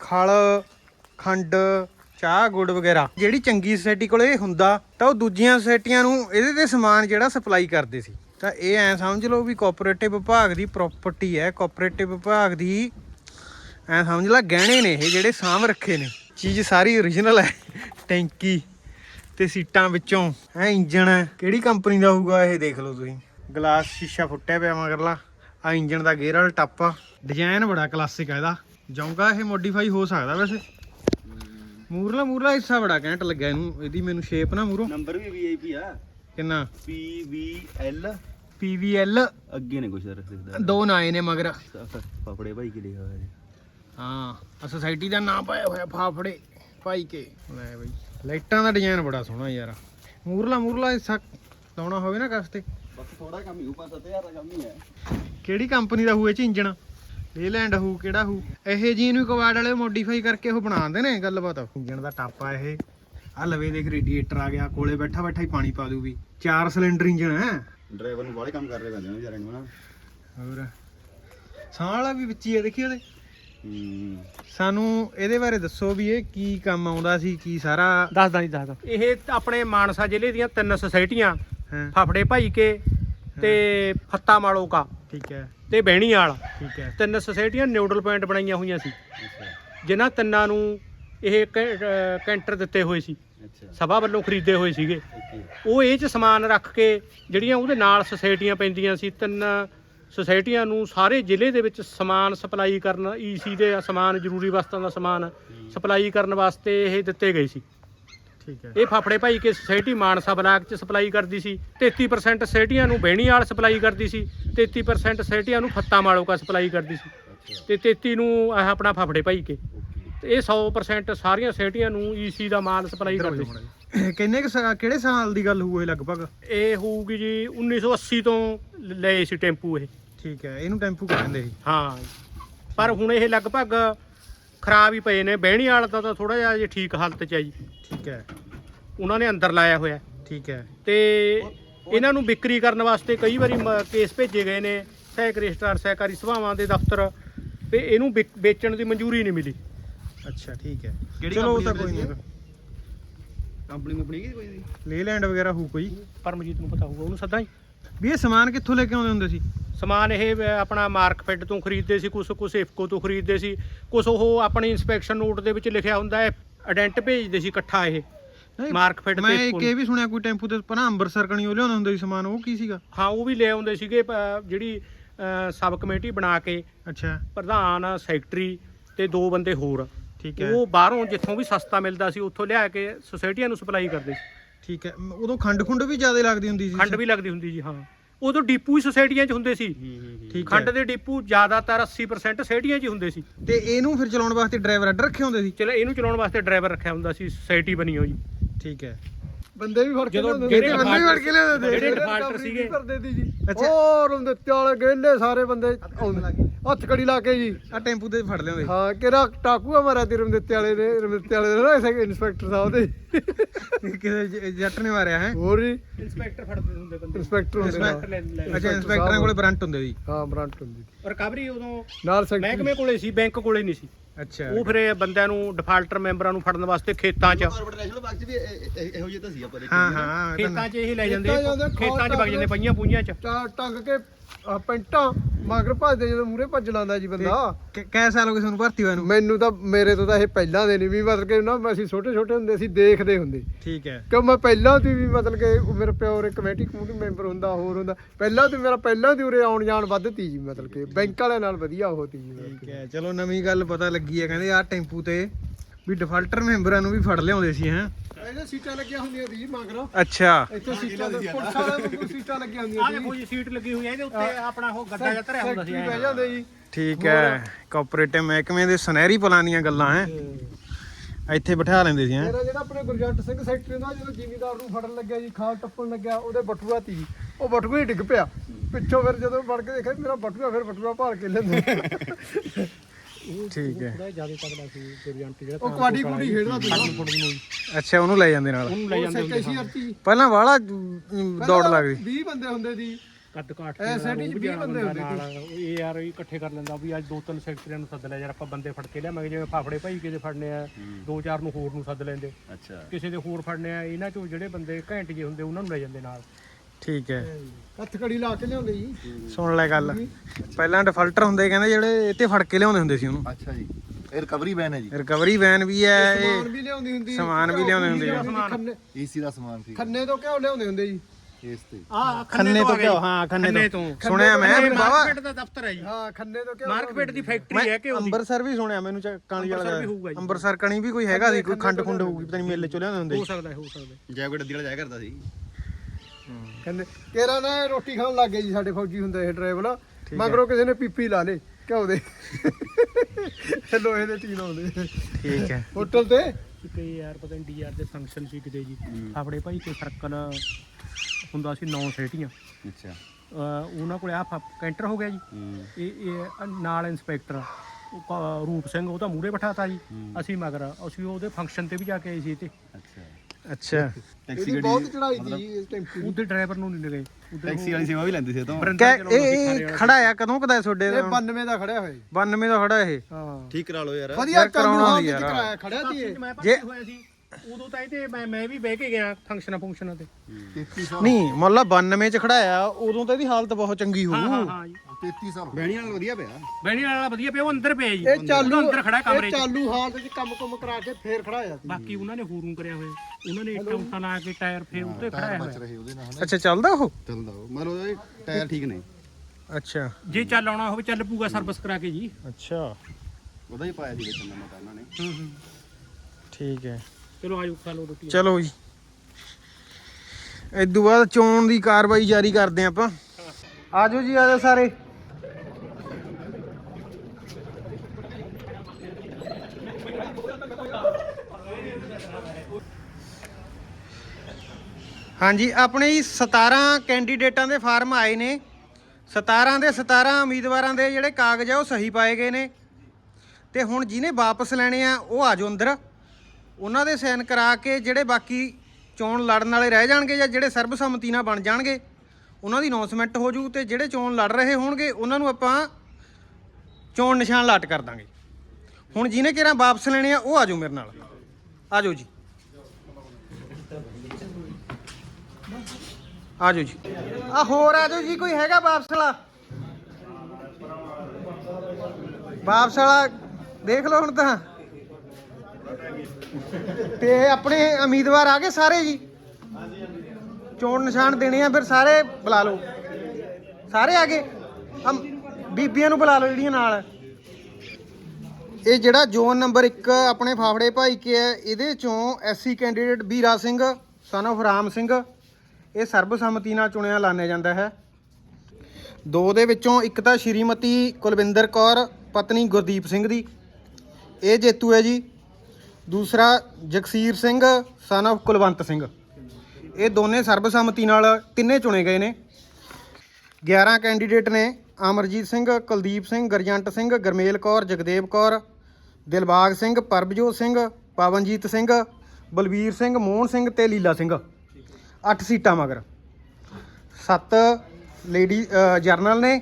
ਖਲ, ਖੰਡ, ਚਾਹ, ਗੁੜ ਵਗੈਰਾ। ਜਿਹੜੀ ਚੰਗੀ ਸੁਸਾਇਟੀ ਕੋਲ ਇਹ ਹੁੰਦਾ, ਤਾਂ ਉਹ ਦੂਜੀਆਂ ਸੁਸਾਇਟੀਆਂ ਨੂੰ ਇਹਦੇ ਤੇ ਸਮਾਨ ਜਿਹੜਾ ਸਪਲਾਈ ਕਰਦੇ ਸੀ। ਤਾਂ ਇਹ ਐ ਸਮਝ ਲਓ ਵੀ ਕੋਆਪਰੇਟਿਵ ਵਿਭਾਗ ਦੀ ਪ੍ਰਾਪਰਟੀ ਹੈ। ਕੋਆਪਰੇਟਿਵ ਵਿਭਾਗ ਦੀ ਐ ਸਮਝ ਲੈ, ਗਹਿਣੇ ਨੇ ਇਹ ਜਿਹੜੇ ਸਾਂਭ ਰੱਖੇ ਨੇ। ਚੀਜ਼ ਸਾਰੀ ਓਰੀਜਨਲ ਹੈ। ਟੈਂਕੀ। ਤੇ ਸੀਟਾਂ ਵਿੱਚੋਂ ਐ ਇੰਜਣ ਕਿਹੜੀ ਕੰਪਨੀ ਦਾ ਹੋਊਗਾ ਇਹ ਦੇਖ ਲਓ ਤੁਸੀਂ। ਗਲਾਸ ਸ਼ੀਸ਼ਾ ਫੁੱਟਿਆ ਪਿਆ ਮਗਰਲਾ ਆ ਇੰਜਣ ਦਾ ਗੇਅਰ ਵਾਲਾ ਟੱਪ ਡਿਜ਼ਾਈਨ ਬੜਾ ਕਲਾਸਿਕ ਆ ਇਹਦਾ। ਜਾਊਗਾ ਇਹ ਮੋਡੀਫਾਈ ਹੋ ਸਕਦਾ ਵੈਸੇ। ਮੂਰਲਾ ਮੂਰਲਾ ਹਿੱਸਾ ਬੜਾ ਘੈਂਟ ਲੱਗਿਆ ਇਹਨੂੰ। ਇਹਦੀ ਮੈਨੂੰ ਸ਼ੇਪ ਨਾ ਮੂਰੋਂ।
ਨੰਬਰ ਵੀ ਵੀਆਈਪੀ ਆ।
ਕਿੰਨਾ?
ਪੀਵੀਐਲ
PVL
ਅੱਗੇ ਨੇ ਕੁਛ ਲਿਖਦਾ
ਦੋ ਨਾਏ ਨੇ ਮਗਰ।
ਪਾਪੜੇ ਭਾਈ ਕੀ ਲਿਖਿਆ ਹੋਇਆ
ਹਾਂ ਆ ਸੁਸਾਇਟੀ ਦਾ ਨਾਮ ਪਾਇਆ ਹੋਇਆ ਫਾਫੜੇ। ਭਾਈ ਕੇ। ਲੈ ਬਈ। ਲਾਈਟਾਂ ਦਾ ਡਿਜ਼ਾਈਨ ਬੜਾ ਸੋਹਣਾ ਯਾਰ। ਮੂਰਲਾ ਮੂਰਲਾ ਹਿੱਸਾ ਲਾਉਣਾ ਹੋਵੇ ਨਾ ਕਸ ਤੇ।
ਬਸ ਥੋੜਾ ਕੰਮ ਹੀ ਉਪਰ 7000 ਦਾ ਕੰਮ ਹੀ ਹੈ।
ਕਿਹੜੀ ਕੰਪਨੀ ਦਾ ਹੋਊ ਇਹ ਚ ਇੰਜਣ ਲੇਲੈਂਡ ਹੋਊ ਕਿਹੜਾ ਹੋਊ? ਇਹ ਜੀ ਨੂੰ ਕਵਾੜ ਵਾਲੇ ਮੋਡੀਫਾਈ ਕਰਕੇ ਉਹ ਬਣਾਉਂਦੇ ਨੇ ਗੱਲਬਾਤ? ਇੰਜਣ ਦਾ ਟਾਪ ਇਹ। ਆ ਲਵੇ ਦੇਖ ਰੇਡੀਏਟਰ ਆ ਗਿਆ ਕੋਲੇ ਬੈਠਾ ਬੈਠਾ ਹੀ ਪਾਣੀ ਪਾ ਦੂ ਵੀ ਚਾਰ ਸਿਲੰਡਰ ਇੰਜਣ ਹੈ।
ਡਰਾਈਵਰ ਨੂੰ ਬਾਹਲੇ ਕੰਮ ਕਰ ਰਹੇ ਪੈਂਦੇ ਨੇ ਵਿਚਾਰੇ ਨੂੰ ਨਾ
ਹੋਰ। ਸਾਹ ਵਾਲਾ ਵੀ ਵਿੱਚ ਹੀ ਆ ਦੇਖੀ ਉਹਦੇ?
ਹੂੰ
ਸਾਨੂੰ ਇਹਦੇ ਬਾਰੇ ਦੱਸੋ ਵੀ ਇਹ ਕੀ ਕੰਮ ਆਉਂਦਾ ਸੀ ਕੀ ਸਾਰਾ?
ਦੱਸਦਾ ਜੀ ਦੱਸਦਾ। ਇਹ ਆਪਣੇ ਮਾਨਸਾ ਜ਼ਿਲ੍ਹੇ ਦੀਆਂ ਤਿੰਨ ਸੁਸਾਇਟੀਆਂ
ਹਾਂ।
ਫਫੜੇ ਭਾਈ ਕੇ ਤੇ ਫੱਤਾ ਮਾਲੋ ਕਾ
ਠੀਕ ਹੈ।
ਤੇ ਬਹਿਣੀ ਵਾਲਾ
ਠੀਕ ਹੈ।
ਤਿੰਨ ਸੁਸਾਇਟੀਆਂ ਨਿਊਡਲ ਪੁਆਇੰਟ ਬਣਾਈਆਂ ਹੋਈਆਂ ਸੀ। ਜਿਨ੍ਹਾਂ ਤਿੰਨਾਂ ਨੂੰ ਇਹ ਕੈ- ਅਹ ਕੈਂਟਰ ਦਿੱਤੇ ਹੋਏ ਸੀ।
ਅੱਛਾ।
ਸਭਾ ਵੱਲੋਂ ਖਰੀਦੇ ਹੋਏ ਸੀਗੇ।
ਓਕੇ
ਉਹ ਇਹ ਚ ਸਮਾਨ ਰੱਖ ਕੇ ਜਿਹੜੀਆਂ ਉਹਦੇ ਨਾਲ ਸੁਸਾਇਟੀਆਂ ਪੈਂਦੀਆਂ ਸੀ ਤਿੰਨ ਸੁਸਾਇਟੀਆਂ ਨੂੰ ਸਾਰੇ ਜ਼ਿਲ੍ਹੇ ਦੇ ਵਿੱਚ ਸਮਾਨ ਸਪਲਾਈ ਕਰਨ ਈਸੀ ਦੇ ਸਮਾਨ ਜ਼ਰੂਰੀ ਵਸਤਾਂ ਦਾ ਸਮਾਨ ਸਪਲਾਈ ਕਰਨ ਵਾਸਤੇ ਇਹ ਦਿੱਤੇ ਗਏ ਸੀ।
ਠੀਕ ਹੈ।
ਇਹ ਫਾਫੜੇ ਭਾਈ ਕੇ ਸੁਸਾਇਟੀ ਮਾਨਸਾ ਬਲਾਕ ਚ ਸਪਲਾਈ ਕਰਦੀ ਸੀ। 33% ਸੁਸਾਇਟੀਆਂ ਨੂੰ ਬਹਿਣੀਵਾਲ ਸਪਲਾਈ ਕਰਦੀ ਸੀ। 33% ਸੁਸਾਇਟੀਆਂ ਨੂੰ ਫੱਤਾ ਮਾਲੋਕਾ ਸਪਲਾਈ ਕਰਦੀ ਸੀ। ਤੇ 33 ਨੂੰ ਆਹ ਆਪਣਾ ਫਾਫੜੇ ਭਾਈ ਕੇ। ਤੇ ਇਹ 100% ਸਾਰੀਆਂ ਸੁਸਾਇਟੀਆਂ ਨੂੰ ਈਸੀ ਦਾ ਮਾਲ ਸਪਲਾਈ ਕਰਦੀ ਸੀ।
ਕਿੰਨੇ ਕਿਹੜੇ ਸਾਲ ਦੀ ਗੱਲ ਹੋਊ ਇਹ ਲਗਭਗ?
ਇਹ ਹੋਊਗੀ ਜੀ 1980 ਤੋਂ ਲਏ ਸੀ ਟੈਂਪੂ ਇਹ।
ਠੀਕ ਹੈ ਇਹਨੂੰ ਟੈਂਪੂ ਕਹਿੰਦੇ ਸੀ।
ਹਾਂ। ਪਰ ਹੁਣ ਇਹ ਲਗਭਗ ਖਰਾਬ ਹੀ ਪਏ ਨੇ ਬਹਿਣੀਵਾਲ ਦਾ ਤਾਂ ਥੋੜਾ ਜਿਹਾ ਜੇ ਠੀਕ ਹਾਲਤ ਚ ਆ ਜੀ।
ਠੀਕ ਹੈ।
ਉਹਨਾਂ ਨੇ ਅੰਦਰ ਲਾਇਆ ਹੋਇਆ।
ਠੀਕ ਹੈ।
ਤੇ ਇਹਨਾਂ ਨੂੰ ਵਿਕਰੀ ਕਰਨ ਵਾਸਤੇ ਕਈ ਵਾਰੀ ਮ- ਕੇਸ ਭੇਜੇ ਗਏ ਨੇ ਸਹਿਕ ਰਜਿਸਟਰਾਰ ਸਹਿਕਾਰੀ ਸਭਾਵਾਂ ਦੇ ਦਫ਼ਤਰ ਤੇ ਇਹਨੂੰ ਵਿਕ- ਵੇਚਣ ਦੀ ਮਨਜ਼ੂਰੀ ਨਹੀਂ ਮਿਲੀ।
ਅੱਛਾ ਠੀਕ ਹੈ।
ਕਿਹੜੀ
ਚਲੋ ਉਹ ਤਾਂ ਕੋਈ ਨਹੀਂ।
ਕੰਪਨੀ ਕੰਪਨੀ ਕੀ ਕੋਈ ਦੀ
ਲੇਲੈਂਡ ਵਗੈਰਾ ਹੋਊ ਕੋਈ?
ਪਰਮਜੀਤ ਨੂੰ ਪਤਾ ਹੋਊਗਾ ਉਹਨੂੰ ਸੱਦਾ ਹੀ
ਵੀ ਇਹ ਸਮਾਨ ਕਿੱਥੋਂ ਲੈ ਕੇ ਆਉਂਦੇ ਹੁੰਦੇ ਸੀ?
ਸਮਾਨ ਇਹ ਅਹ, ਆਪਣਾ ਮਾਰਕਫੈਡ ਤੋਂ ਖਰੀਦਦੇ ਸੀ ਕੁਝ ਕੁਝ ਇਫਕੋ ਤੋਂ ਖਰੀਦਦੇ ਸੀ ਕੁਝ ਉਹ ਆਪਣੀ ਇਨਸਪੈਕਸ਼ਨ ਨੋਟ ਦੇ ਵਿੱਚ ਲਿਖਿਆ ਹੁੰਦਾ ਹੈ ਅਡੈਂਟ ਭੇਜਦੇ ਸੀ ਇਕੱਠਾ ਇਹ
ਨਹੀਂ, ਮੈਂ
ਤੇ
ਇੱਕ ਇਹ ਵੀ ਸੁਣਿਆ ਕੋਈ ਟੈਂਪੂ ਤੇ ਪਨਾ ਅੰਮ੍ਰਿਤਸਰ ਕਣੀ ਉਹ ਲਿਆਉਂਦੇ ਹੁੰਦੇ ਸੀ ਸਮਾਨ ਉਹ ਕੀ ਸੀਗਾ?
ਹਾਂ ਉਹ ਵੀ ਲੈ ਆਉਂਦੇ ਸੀਗੇ ਜਿਹੜੀ ਅਹ, ਸਬ ਕਮੇਟੀ ਬਣਾ ਕੇ
ਅੱਛਾ।
ਪ੍ਰਧਾਨ ਸੈਕਟਰੀ ਤੇ ਦੋ ਬੰਦੇ ਹੋਰ।
ਠੀਕ ਹੈ।
ਉਹ ਬਾਹਰੋਂ ਜਿੱਥੋਂ ਵੀ ਸਸਤਾ ਮਿਲਦਾ ਸੀ ਉੱਥੋਂ ਲਿਆ ਕੇ ਸੁਸਾਇਟੀਆਂ ਨੂੰ ਸਪਲਾਈ ਕਰਦੇ ਸੀ।
ਠੀਕ ਹੈ ਮ- ਉਦੋਂ ਖੰਡ ਖੁੰਡ ਵੀ ਜ਼ਿਆਦਾ ਲੱਗਦੀ ਹੁੰਦੀ ਸੀ
ਖੰਡ ਵੀ ਲੱਗਦੀ ਹੁੰਦੀ ਜੀ ਹਾਂ। ਉਦੋਂ ਡਿਪੂ ਹੀ ਸੁਸਾਇਟੀਆਂ 'ਚ ਹੁੰਦੇ ਸੀ।
ਠੀਕ
ਖੰਡ
ਹੈ।
ਦੇ ਡਿਪੂ ਜ਼ਿਆਦਾਤਰ 80% ਸੁਸਾਇਟੀਆਂ 'ਚ ਹੀ ਹੁੰਦੇ ਸੀ।
ਤੇ ਇਹਨੂੰ ਫਿਰ ਚਲਾਉਣ ਵਾਸਤੇ ਡਰਾਈਵਰ ਅੱਡ ਰੱਖੇ ਹੁੰਦੇ ਸੀ?
ਚਲੋ ਇਹਨੂੰ ਚਲਾਉਣ ਵਾਸਤੇ ਡਰਾਈਵਰ ਰੱਖਿਆ ਹੁੰਦਾ ਸੀ ਸੁਸਾਇਟੀ ਬਣੀ ਹੋਈ।
ਠੀਕ ਹੈ।
ਬੰਦੇ ਵੀ ਫੜ ਕੇ
ਜਦੋਂ
ਲਿਆਉਂਦੇ
ਜਿਹੜੇ।
ਬੰਦੇ ਵੀ ਫੜ ਕੇ ਲਿਆਉਂਦੇ ਸੀ।
ਜਿਹੜੇ
ਵੀ
ਸੀਗੇ।
ਕਰਦੇ ਸੀ ਜੀ। ਹੋਰ ਹੁੰਦੇ ਚਾਲੇ ਗੇਲੇ ਸਾਰੇ ਬੰਦੇ ਆਉਂਦੇ ਹੱਥ ਕੜੀ ਲਾ ਕੇ ਜੀ।
ਆ ਟੈਂਪੂ ਤੇ ਫੜ ਲਿਆਉਂਦੇ।
ਹਾਂ ਕਿਹੜਾ ਟਾਕੂਆ ਮਾਰਿਆ ਤੇ ਰਮਦਿੱਤੇ ਵਾਲੇ ਨੇ ਰਮਦਿੱਤੇ ਵਾਲੇ ਨੇ ਨਾ ਇਨਸਪੈਕਟਰ ਸਾਹਿਬ ਦੇ।
ਕਿਸੇ ਜ- ਜੱਟ ਨੇ ਮਾਰਿਆ ਹੈ?
ਹੋਰ ਜੀ।
ਇਨਸਪੈਕਟਰ ਫੜਦੇ ਹੁੰਦੇ ਬੰਦੇ।
ਇਨਸਪੈਕਟਰ ਹੁੰਦੇ
ਇਨਸਪੈਕਟਰ
ਅੱਛਾ ਇੰਸਪੈਕਟਰਾਂ ਕੋਲੇ ਬਰੰਟ ਹੁੰਦੇ ਸੀ।
ਹਾਂ ਬ੍ਰਾਂਟ ਹੁੰਦੀ।
ਰਿਕਵਰੀ ਉਦੋਂ
ਨਾਲ ਸੈਕਟਰੀ
ਮਹਿਕਮੇ ਕੋਲੇ ਸੀ ਬੈਂਕ ਕੋਲੇ ਨਹੀਂ ਸੀ।
ਅੱਛਾ।
ਉਹ ਫਿਰ ਇਹ ਬੰਦਿਆਂ ਨੂੰ ਡਿਫਾਲਟਰ ਮੈਂਬਰਾਂ ਨੂੰ ਫੜਨ ਵਾਸਤੇ ਖੇਤਾਂ 'ਚ।
ਕਾਰਪੋਰੇਟ ਨੈਸ਼ਨਲ ਬਾਗ ਚ ਵੀ ਇਹ- ਇਹ- ਇਹੋ ਜਿਹੇ ਤਾਂ ਸੀ ਆਪਾਂ ਦੇਖੇ
ਹਾਂ ਹਾਂ
ਖੇਤਾਂ 'ਚ ਇਹ ਲੈ ਜਾਂਦੇ।
ਖੇਤਾਂ 'ਚ
ਵਗ ਜਾਂਦੇ ਪਈਆਂ ਪੂਈਆਂ 'ਚ
ਚਾ। ਟੰਗ ਕੇ ਆਹ ਪੈਂਟਾਂ ਮਗਰ ਭੱਜਦੇ ਜਦੋਂ ਮੂਰੇ ਭੱਜ ਲਾਂਦਾ ਜੀ ਬੰਦਾ।
ਕ- ਸਾਲ ਹੋ ਗਏ ਤੁਹਾਨੂੰ ਭਰਤੀ ਹੋਏ ਨੂੰ।
ਮੈਨੂੰ ਤਾਂ ਮੇਰੇ ਤੋਂ ਤਾਂ ਇਹ ਪਹਿਲਾਂ ਦੇ ਨਹੀਂ ਵੀ ਮਤਲਬ ਕਿ ਨਾ ਅਸੀਂ ਛੋਟੇ ਛੋਟੇ ਹੁੰਦੇ ਸੀ ਦੇਖਦੇ ਹੁੰਦੇ।
ਠੀਕ ਹੈ।
ਕਿਉਂ ਮੈਂ ਪਹਿਲਾਂ ਤੋਂ ਵੀ ਮਤਲਬ ਕਿ ਮੇਰੇ ਪਿਓ ਰੇ ਕਮੇਟੀ ਕਮੂਟੀ ਮੈਂਬਰ ਹੁੰਦਾ ਹੋਰ ਹੁੰਦਾ। ਪਹਿਲਾਂ ਤੋਂ ਮੇਰਾ ਪਹਿਲਾਂ ਤੋਂ ਉਰੇ ਆਉਣ ਜਾਣ ਵੱਧ ਤੀ ਜੀ ਮਤਲਬ ਕਿ ਬੈਂਕ ਵਾਲਿਆਂ ਨਾਲ ਵਧੀਆ ਉਹ ਤੀ ਜੀ
ਠੀਕ ਹੈ ਚਲੋ ਨਵੀਂ ਗੱਲ ਪਤਾ ਲੱਗੀ ਹੈ ਕਹਿੰਦੇ ਆਹ ਟੈਂਪੂ ਤੇ ਵੀ ਡਿਫਾਲਟਰ ਮੈਂਬਰਾਂ ਨੂੰ ਵੀ ਫੜ ਲਿਆਉਂਦੇ ਸੀ ਹੈ?
ਇਹਦੇ ਸੀਟਾਂ ਲੱਗੀਆਂ ਹੁੰਦੀਆਂ ਸੀ ਮਗਰ।
ਅੱਛਾ।
ਇੱਥੇ ਸੀਟਾਂ ਦੇ ਪੁਲਿਸ ਵਾਲੇ ਵਾਂਗੂ ਸੀਟਾਂ ਲੱਗੀਆਂ ਹੁੰਦੀਆਂ
ਆਹ
ਸੀ
ਦੇਖੋ ਜੀ ਸੀਟ ਲੱਗੀ ਹੋਈ ਹੈ ਇਹਦੇ ਉੱਤੇ ਆਪਣਾ ਉਹ ਗੱਡਾ ਜਿਹਾ ਧਰਿਆ ਹੁੰਦਾ ਸੀ
ਸੈਕਟਰੀ
ਐਂ।
ਬਹਿ ਜਾਂਦੇ ਜੀ।
ਠੀਕ ਹੈ ਕੋਆਪਰੇਟਿਵ ਮਹਿਕਮੇ ਦੇ ਸੁਨਹਿਰੀ ਪਲਾਂ ਦੀਆਂ ਗੱਲਾਂ ਹੈ? ਇੱਥੇ ਬਿਠਾ ਲੈਂਦੇ ਸੀ ਹੈ?
ਮੇਰਾ ਜਿਹੜਾ ਆਪਣੇ ਗੁਰਜੰਟ ਸਿੰਘ ਸੈਕਟਰੀ ਦਾ ਜਦੋਂ ਜ਼ਿਮੀਦਾਰ ਨੂੰ ਫੜਨ ਲੱਗਿਆ ਜੀ ਖਾਲ ਟੱਪਣ ਲੱਗਿਆ ਉਹਦੇ ਬਟੂਆ ਤੀ। ਉਹ ਬਟੂਆ ਹੀ ਡਿੱਗ ਪਿਆ। ਪਿੱਛੋਂ ਫਿਰ ਜਦੋਂ ਵੜ ਕੇ ਦੇਖਿਆ ਮੇਰਾ ਬਟੂਆ ਫਿਰ ਬਟੂਆ ਭਾਲ ਕੇ ਲੈਂਦੇ।
ਠੀਕ ਹੈ।
ਥੋੜਾ ਜ਼ਿਆਦਾ ਤਕੜਾ ਸੀ ਗੁਰਜੰਟ ਜਿਹੜਾ
ਉਹ ਕਬੱਡੀ ਕੁੜੀ ਖੇਡਦਾ ਸੀ।
ਅੱਛਾ ਉਹਨੂੰ ਲੈ ਜਾਂਦੇ ਨਾਲ।
ਉਹਨੂੰ ਲੈ ਜਾਂਦੇ ਹੁੰਦੇ
ਸੀ
ਪਹਿਲਾਂ ਵਾਲਾ ਦੌੜ ਲੱਗਦੀ
20 ਬੰਦੇ ਹੁੰਦੇ ਸੀ।
ਕੱਦ ਕਾਠ
ਐ ਸੈਟੀ ਚ 20 ਬੰਦੇ ਹੁੰਦੇ
ਨਾਲ। ਇਹ ਯਾਰ ਇਕੱਠੇ ਕਰ ਲੈਂਦਾ ਵੀ ਅੱਜ ਦੋ ਤਿੰਨ ਸੈਕਟਰੀਆਂ ਨੂੰ ਸੱਦ ਲਿਆ। ਯਾਰ ਆਪਾਂ ਬੰਦੇ ਫੜ ਕੇ ਲਿਆਵਾਂਗੇ ਜਿਵੇਂ ਫਾਫੜੇ ਭਾਈ ਕਿਸੇ ਫੜਨੇ ਆ ਦੋ ਚਾਰ ਨੂੰ ਹੋਰ ਨੂੰ ਸੱਦ ਲੈਂਦੇ।
ਅੱਛਾ।
ਕਿਸੇ ਦੇ ਹੋਰ ਫੜਨੇ ਆ ਇਹਨਾਂ ਚੋਂ ਜਿਹੜੇ ਬੰਦੇ ਘੈਂਟ ਜੇ ਹੁੰਦੇ ਉਹਨਾਂ ਨੂੰ ਲੈ ਜਾਂਦੇ ਨਾਲ।
ਠੀਕ ਹੈ।
ਹੱਥ ਕੜੀ ਲਾ ਕੇ ਲਿਆਉਂਦੇ ਜੀ।
ਸੁਣ ਲੈ ਗੱਲ। ਪਹਿਲਾਂ ਡਿਫਾਲਟਰ ਹੁੰਦੇ ਕਹਿੰਦੇ ਜਿਹੜੇ ਇੱਥੇ ਫੜ ਕੇ ਲਿਆਉਂਦੇ ਹੁੰਦੇ ਸੀ ਉਹਨੂੰ।
ਅੱਛਾ ਜੀ। ਇਹ ਰਿਕਵਰੀ ਵੈਨ ਹੈ ਜੀ।
ਰਿਕਵਰੀ ਵੈਨ ਵੀ ਹੈ
ਸਮਾਨ
ਇਹ
ਵੀ ਲਿਆਉਂਦੀ ਹੁੰਦੀ
ਸਮਾਨ ਵੀ ਲਿਆਉਂਦੇ ਹੁੰਦੇ ਆ।
ਏਸੀ ਦਾ ਸਮਾਨ ਸੀ।
ਖੰਨੇ ਤੋਂ ਕਿਉਂ ਲਿਆਉਂਦੇ ਹੁੰਦੇ ਜੀ।
ਇਸ ਤੇ।
ਆ
ਖੰਨੇ ਤੋਂ ਕਿਉਂ ਹਾਂ ਖੰਨੇ ਤੋਂ। ਸੁਣਿਆ ਮੈਂ?
ਮਾਰਕੀਟ ਦਾ ਦਫ਼ਤਰ ਹੈ ਜੀ।
ਹਾਂ ਖੰਨੇ ਤੋਂ ਕਿਉਂ
ਮਾਰਕੀਟ ਦੀ ਫੈਕਟਰੀ ਹੈ ਕਿ ਉਹਦੀ
ਅੰਮ੍ਰਿਤਸਰ ਵੀ ਸੁਣਿਆ ਮੈਨੂੰ ਕਾਲੀ ਵਾਲਾ
ਅੰਮ੍ਰਿਤਸਰ
ਕਣੀ ਵੀ ਕੋਈ ਹੈਗਾ ਸੀ ਕੋਈ ਖੰਡ ਖੁੰਡ ਹੋਊਗੀ ਪਤਾ ਨਹੀਂ ਮੇਲੇ ਚ ਲਿਆਉਂਦੇ ਹੁੰਦੇ
ਹੋ। ਸਕਦਾ ਹੈ, ਹੋ ਸਕਦਾ ਹੈ।
ਜੈ ਕੋਈ ਡੱਡੀ ਵਾਲਾ ਜਾਇਆ ਕਰਦਾ ਸੀ।
ਖੰਨੇ ਕੇਰਾ ਨਾ ਰੋਟੀ ਖਾਣ ਲੱਗ ਗਏ ਜੀ ਸਾਡੇ ਫੌਜੀ ਹੁੰਦੇ ਇਹ ਡਰਾਈਵਰ। ਮਗਰੋਂ ਕਿਸੇ ਨੇ ਪੀਪੀ ਲਾ ਲੇ ਘਿਓ ਦੇ। ਲੋਹੇ ਦੇ ਟੀਨ ਆਉਂਦੇ
ਠੀਕ ਹੈ।
ਹੋਟਲ ਤੇ।
ਇਹ ਯਾਰ ਪਤਾ ਨਹੀਂ ਡੀਆਰ ਦੇ ਫੰਕਸ਼ਨ ਸੀ ਕਿਤੇ ਜੀ। ਆਪਣੇ ਭਾਈ ਕੋਈ ਸਰਕਲ ਹੁੰਦਾ ਸੀ ਨੌ ਸੇਟੀਆਂ।
ਅੱਛਾ।
ਉਹਨਾਂ ਕੋਲੇ ਆ ਕੈਂਟਰ ਹੋ ਗਿਆ ਜੀ। ਇਹ ਇਹ ਨਾਲ ਕ- ਰੂਪ ਸਿੰਘ ਉਹ ਤਾਂ ਮੂਹਰੇ ਬਿਠਾਤਾ ਜੀ। ਅਸੀਂ ਮਗਰ ਅਸੀਂ ਉਹਦੇ ਫੰਕਸ਼ਨ ਤੇ ਵੀ ਜਾ ਕੇ ਆਏ ਸੀ ਤੇ
ਅੱਛਾ।
ਅੱਛਾ।
ਇਹਦੀ ਬਹੁਤ ਚੜਾਈ ਦੀ ਇਸ ਟੈਂਪੂ
ਉਹਦੇ ਡਰਾਈਵਰ ਨੂੰ ਨਹੀਂ ਲਗੇ
ਟੈਕਸੀ ਵਾਲੀ ਸੇਵਾ ਵੀ ਲੈਂਦੀ ਸੀ ਤੋਂ।
ਕੈ ਇਹ ਇਹ ਖੜਾ ਆ। ਕਦੋਂ ਕਦਾ ਤੁਹਾਡੇ
ਇਹ 92 ਦਾ ਖੜਿਆ ਹੋਇਆ ਜੀ।
92 ਦਾ ਖੜਾ ਇਹ?
ਹਾਂ।
ਠੀਕ ਕਰਾ ਲਓ ਯਾਰ।
ਵਧੀਆ
ਸੀ
ਤੇ
ਯਾਰ।
ਕਰਾਇਆ ਖੜਿਆ ਸੀ ਇਹ।
ਮੈਂ
ਜੇ-
ਭਰਤੀ ਹੋਇਆ ਸੀ ਉਦੋਂ ਤਾਂ ਇਹ ਤੇ ਮੈਂ ਮੈਂ ਵੀ ਬਹਿ ਕੇ ਗਿਆ ਫੰਕਸ਼ਨਾਂ ਫੰਕਸ਼ਨਾਂ ਤੇ।
3300
ਨਹੀਂ ਮਤਲਬ 92 ਚ ਖੜਾਇਆ ਉਦੋਂ ਤਾਂ ਇਹਦੀ ਹਾਲਤ ਬਹੁਤ ਚੰਗੀ
ਹਾਂ
ਹੋਊ।
ਹਾਂ ਹਾਂ ਜੀ।
3300 ਬਹਿਣੀ ਨਾਲ ਵਧੀਆ ਪਿਆ।
ਬਹਿਣੀ ਵਾਲਾ ਵਧੀਆ ਪਿਆ ਉਹ ਅੰਦਰ ਪਿਆ ਜੀ।
ਇਹ ਚਾਲੂ
ਉਹ ਅੰਦਰ ਖੜਾ ਕਮਰੇ
ਇਹ
'ਚ।
ਚਾਲੂ ਹਾਲ ਤੇ ਕੰਮ ਕੁਮ ਕਰਾ ਕੇ ਫੇਰ ਖੜਾਇਆ ਸੀ।
ਬਾਕੀ ਉਹਨਾਂ ਨੇ ਹੂਰੂ ਕਰਿਆ ਹੋਇਆ। ਉਹਨਾਂ ਨੇ ਇੱਟਾਂ ਉੱਟਾਂ ਲਾ ਕੇ ਟਾਇਰ ਫੇਰ ਉੱਤੇ ਖੜਾਇਆ
ਬਚ
ਹੋਇਆ।
ਰਹੇ ਉਹਦੇ ਨਾਲ
ਅੱਛਾ ਚੱਲਦਾ ਉਹ?
ਚੱਲਦਾ ਉਹ। ਮਤਲਬ ਉਹਦੇ ਟਾਇਰ ਠੀਕ ਨੇ
ਅੱਛਾ।
ਜੇ ਚੱਲ ਆਉਣਾ ਹੋਵੇ ਚੱਲ ਪੂਗਾ ਸਰਵਿਸ ਕਰਾ ਕੇ ਜੀ।
ਅੱਛਾ।
ਉਹਦਾ ਹੀ ਪਾਇਆ ਸੀ ਵਿੱਚ ਨਵਾਂ ਤਾਂ ਉਹਨਾਂ ਨੇ।
ਹੂੰ ਹੂੰ।
ਠੀਕ ਹੈ।
ਚਲੋ ਆਜੋ ਖਾ ਲਓ ਰੋਟੀ।
ਚਲੋ ਜੀ। ਇਦੋਂ ਬਾਅਦ ਚੋਣ ਦੀ ਕਾਰਵਾਈ ਜਾਰੀ ਕਰਦੇ ਆਪਾਂ। ਆਜੋ ਜੀ ਆਜੋ ਸਾਰੇ। ਹਾਂਜੀ, ਆਪਣੇ ਜੀ 17 ਕੈਂਡੀਡੇਟਾਂ ਦੇ ਫਾਰਮ ਆਏ ਨੇ। 17 ਦੇ 17 ਉਮੀਦਵਾਰਾਂ ਦੇ ਜਿਹੜੇ ਕਾਗਜ਼ ਆ, ਉਹ ਸਹੀ ਪਾਏ ਗਏ ਨੇ। ਤੇ ਹੁਣ ਜਿਹਨੇ ਵਾਪਸ ਲੈਣੇ ਆ, ਉਹ ਆਜੋ ਅੰਦਰ। ਉਹਨਾਂ ਦੇ ਸਾਈਨ ਕਰਾ ਕੇ ਜਿਹੜੇ ਬਾਕੀ ਚੋਣ ਲੜਨ ਵਾਲੇ ਰਹਿ ਜਾਣਗੇ ਜਾਂ ਜਿਹੜੇ ਸਰਬਸੰਮਤੀ ਨਾਲ ਬਣ ਜਾਣਗੇ, ਉਹਨਾਂ ਦੀ ਅਨਾਉਂਸਮੈਂਟ ਹੋ ਜੂ ਤੇ ਜਿਹੜੇ ਚੋਣ ਲੜ ਰਹੇ ਹੋਣਗੇ, ਉਹਨਾਂ ਨੂੰ ਆਪਾਂ ਚੋਣ ਨਿਸ਼ਾਨ ਲਾਟ ਕਰ ਦਾਂਗੇ। ਹੁਣ ਜਿਹਨੇ ਕਿਹੜਾ ਵਾਪਸ ਲੈਣੇ ਆ, ਉਹ ਆਜੋ ਮੇਰੇ ਨਾਲ। ਆਜੋ ਜੀ। ਆ ਜਾਓ ਜੀ। ਆ ਹੋਰ ਆ ਜਾਓ ਜੀ, ਕੋਈ ਹੈਗਾ ਵਾਪਸ ਵਾਲਾ ਵਾਪਸ ਵਾਲਾ ਦੇਖ ਲਓ ਹੁਣ ਤਾਂ। ਤੇ ਆਪਣੇ ਉਮੀਦਵਾਰ ਆ ਗਏ ਸਾਰੇ ਜੀ? ਚੋਣ ਨਿਸ਼ਾਨ ਦੇਣੇ ਆ, ਫਿਰ ਸਾਰੇ ਬੁਲਾ ਲਓ। ਸਾਰੇ ਆ ਗਏ? ਬੀਬੀਆਂ ਨੂੰ ਬੁਲਾ ਲਓ ਜਿਹੜੀਆਂ ਨਾਲ। ਇਹ ਜਿਹੜਾ ਜ਼ੋਨ ਨੰਬਰ 1 ਆਪਣੇ ਫਾਫੜੇ ਭਾਈ ਕੇ ਹੈ, ਇਹਦੇ ਚੋਂ SC candidate Veera Singh son of Ram Singh ਇਹ ਸਰਬਸੰਮਤੀ ਨਾਲ ਚੁਣਿਆ ਲਾਣਿਆ ਜਾਂਦਾ ਹੈ। ਦੋ ਦੇ ਵਿੱਚੋਂ ਇੱਕ ਤਾਂ ਸ਼੍ਰੀਮਤੀ ਕੁਲਵਿੰਦਰ ਕੌਰ, ਪਤਨੀ ਗੁਰਦੀਪ ਸਿੰਘ ਦੀ। ਇਹ ਜੇਤੂ ਹੈ ਜੀ। ਦੂਸਰਾ ਜਗਸੀਰ ਸਿੰਘ ਸਨ of ਕੁਲਵੰਤ ਸਿੰਘ। ਇਹ ਦੋਨੇ ਸਰਬਸੰਮਤੀ ਨਾਲ ਤਿੰਨੇ ਚੁਣੇ ਗਏ ਨੇ। 11 ਕੈਂਡੀਡੇਟ ਨੇ ਅਮਰਜੀਤ ਸਿੰਘ, ਕੁਲਦੀਪ ਸਿੰਘ, ਗਰਜੰਟ ਸਿੰਘ, ਗਰਮੇਲ ਕੌਰ, ਜਗਦੇਵ ਕੌਰ, ਦਿਲਬਾਗ ਸਿੰਘ, ਪਰਬਜੋਤ ਸਿੰਘ, ਪਵਨਜੀਤ ਸਿੰਘ ਬਲਵੀਰ ਸਿੰਘ, ਮੋਹਨ ਸਿੰਘ ਤੇ ਲੀਲਾ ਸਿੰਘ। 8 ਸੀਟਾਂ ਮਗਰ। 7 ਲੇਡੀ ਜਰਨਲ ਨੇ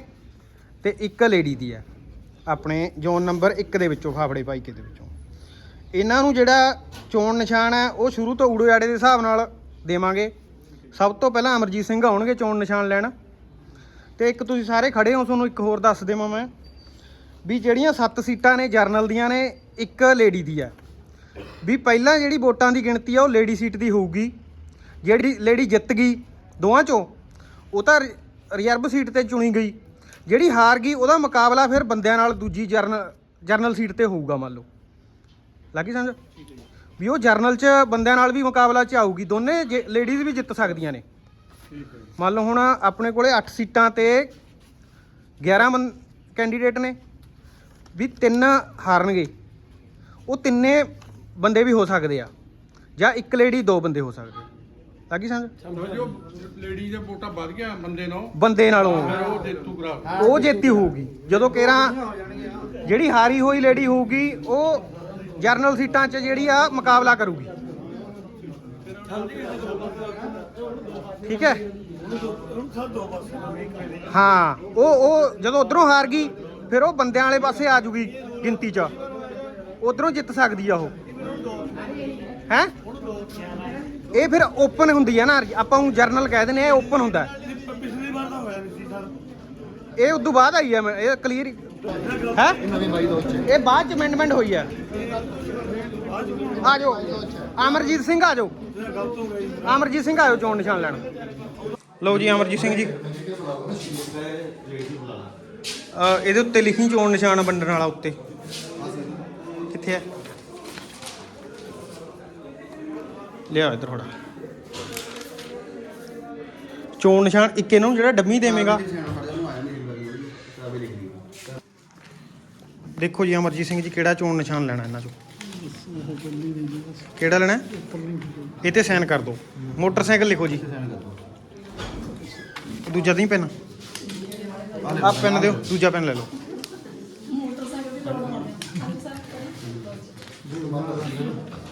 ਤੇ ਇੱਕ ਲੇਡੀ ਦੀ ਹੈ। ਆਪਣੇ ਜ਼ੋਨ ਨੰਬਰ 1 ਦੇ ਵਿੱਚੋਂ, ਫਾਫੜੇ ਭਾਈਕੇ ਦੇ ਵਿੱਚੋਂ। ਇਹਨਾਂ ਨੂੰ ਜਿਹੜਾ ਚੋਣ ਨਿਸ਼ਾਨ ਹੈ, ਉਹ ਸ਼ੁਰੂ ਤੋਂ ਊੜੇ ਆੜੇ ਦੇ ਹਿਸਾਬ ਨਾਲ ਦੇਵਾਂਗੇ। ਸਭ ਤੋਂ ਪਹਿਲਾਂ ਅਮਰਜੀਤ ਸਿੰਘ ਆਉਣਗੇ ਚੋਣ ਨਿਸ਼ਾਨ ਲੈਣ। ਤੇ ਇੱਕ ਤੁਸੀਂ ਸਾਰੇ ਖੜੇ ਹੋ, ਤੁਹਾਨੂੰ ਇੱਕ ਹੋਰ ਦੱਸ ਦੇਵਾਂ ਮੈਂ। ਵੀ ਜਿਹੜੀਆਂ 7 ਸੀਟਾਂ ਨੇ, ਜਰਨਲ ਦੀਆਂ ਨੇ, ਇੱਕ ਲੇਡੀ ਦੀ ਹੈ। ਵੀ ਪਹਿਲਾਂ ਜਿਹੜੀ ਵੋਟਾਂ ਦੀ ਗਿਣਤੀ ਆ, ਉਹ ਲੇਡੀ ਸੀਟ ਦੀ ਹੋਊਗੀ। ਜਿਹੜੀ ਲੇਡੀ ਜਿੱਤ ਗਈ ਦੋਵਾਂ ਚੋਂ, ਉਹ ਤਾਂ ਰਿਜ਼ਰਵ ਸੀਟ ਤੇ ਚੁਣੀ ਗਈ। ਜਿਹੜੀ ਹਾਰ ਗਈ, ਉਹਦਾ ਮੁਕਾਬਲਾ ਫਿਰ ਬੰਦਿਆਂ ਨਾਲ ਦੂਜੀ ਜਰਨਲ ਜਰਨਲ ਸੀਟ ਤੇ ਹੋਊਗਾ, ਮੰਨ ਲਓ। ਲੱਗੀ ਸਮਝ? ਵੀ ਉਹ ਜਰਨਲ 'ਚ ਬੰਦਿਆਂ ਨਾਲ ਵੀ ਮੁਕਾਬਲਾ 'ਚ ਆਊਗੀ, ਦੋਨੇ ਲੇਡੀਜ਼ ਵੀ ਜਿੱਤ ਸਕਦੀਆਂ ਨੇ। ਮੰਨ ਲਓ ਹੁਣ ਆਪਣੇ ਕੋਲੇ 8 ਸੀਟਾਂ ਤੇ 11 ਬੰ, ਕੈਂਡੀਡੇਟ ਨੇ, ਵੀ ਤਿੰਨ ਹਾਰਨਗੇ। ਉਹ ਤਿੰਨੇ ਬੰਦੇ ਵੀ ਹੋ ਸਕਦੇ ਆ, ਜਾਂ ਇੱਕ ਲੇਡੀ ਦੋ ਬੰਦੇ ਹੋ ਸਕਦੇ ਲੱਗੀ ਸਮਝ?
ਸਮਝੋ ਲੇਡੀ ਦੇ ਵੋਟਾਂ ਵੱਧ ਗਿਆ ਬੰਦੇ ਨਾਲ।
ਬੰਦੇ ਨਾਲੋਂ।
ਉਹ ਜੇਤੂ ਕਰਾ
ਉਹ ਜੇਤੀ ਹੋਊਗੀ। ਜਦੋਂ ਕੇਰਾ ਜਿਹੜੀ ਹਾਰੀ ਹੋਈ ਲੇਡੀ ਹੋਊਗੀ ਉਹ ਜਰਨਲ ਸੀਟਾਂ 'ਚ ਜਿਹੜੀ ਆ ਮੁਕਾਬਲਾ ਕਰੂਗੀ। ਠੀਕ ਹੈ? ਹਾਂ ਉਹ ਉਹ ਜਦੋਂ ਉਧਰੋਂ ਹਾਰ ਗਈ ਫਿਰ ਉਹ ਬੰਦਿਆਂ ਵਾਲੇ ਪਾਸੇ ਆ ਜੂਗੀ ਗਿਣਤੀ 'ਚ। ਉਧਰੋਂ ਜਿੱਤ ਸਕਦੀ ਆ ਉਹ। ਹੈ? ਇਹ ਫਿਰ ਓਪਨ ਹੁੰਦੀ ਆ ਨਾ ਆਪਾਂ ਨੂੰ ਜਰਨਲ ਕਹਿ ਦਿੰਦੇ ਆ ਇਹ ਓਪਨ ਹੁੰਦਾ। ਹੈ। ਇਹ ਉਦੋਂ ਬਾਅਦ ਆਈ ਹੈ ਇਹ ਕਲੀਅਰ ਹੈ
ਨਵੀਂ ਬਾਈ ਦੋ ਚ।
ਇਹ ਬਾਅਦ ਚ ਅਮੈਂਡਮੈਂਟ ਹੋਈ ਹੈ ਆ। ਜਾਓ ਅਮਰਜੀਤ ਸਿੰਘ ਆ ਜਾਓ ਅਮਰਜੀਤ ਸਿੰਘ ਆਇਓ ਚੋਣ ਨਿਸ਼ਾਨ ਲੈਣ। ਲਓ ਜੀ ਅਮਰਜੀਤ ਸਿੰਘ ਜੀ। ਇਹਦੇ ਉੱਤੇ ਲਿਖੀ ਚੋਣ ਨਿਸ਼ਾਨ ਵੰਡਣ ਵਾਲਾ ਉੱਤੇ। ਕਿੱਥੇ ਹੈ ਲਿਆ ਇੱਧਰ ਥੋੜਾ ਚੋਣ ਨਿਸ਼ਾਨ ਇੱਕ ਇਹਨਾਂ ਨੂੰ ਜਿਹੜਾ ਡੰਮੀ ਦੇਵੇਂਗਾ। ਦੇਖੋ ਜੀ ਅਮਰਜੀਤ ਸਿੰਘ ਜੀ ਕਿਹੜਾ ਚੋਣ ਨਿਸ਼ਾਨ ਲੈਣਾ ਇਹਨਾਂ ਚੋਂ? ਕਿਹੜਾ ਲੈਣਾ? ਇਹ ਤੇ ਸਾਈਨ ਕਰ ਦਿਓ ਮੋਟਰਸਾਈਕਲ ਲਿਖੋ ਜੀ। ਦੂਜਾ ਨਹੀਂ ਪੈਨ ਆ ਪੈਨ ਦਿਓ ਦੂਜਾ ਪੈਨ ਲੈ ਲਓ।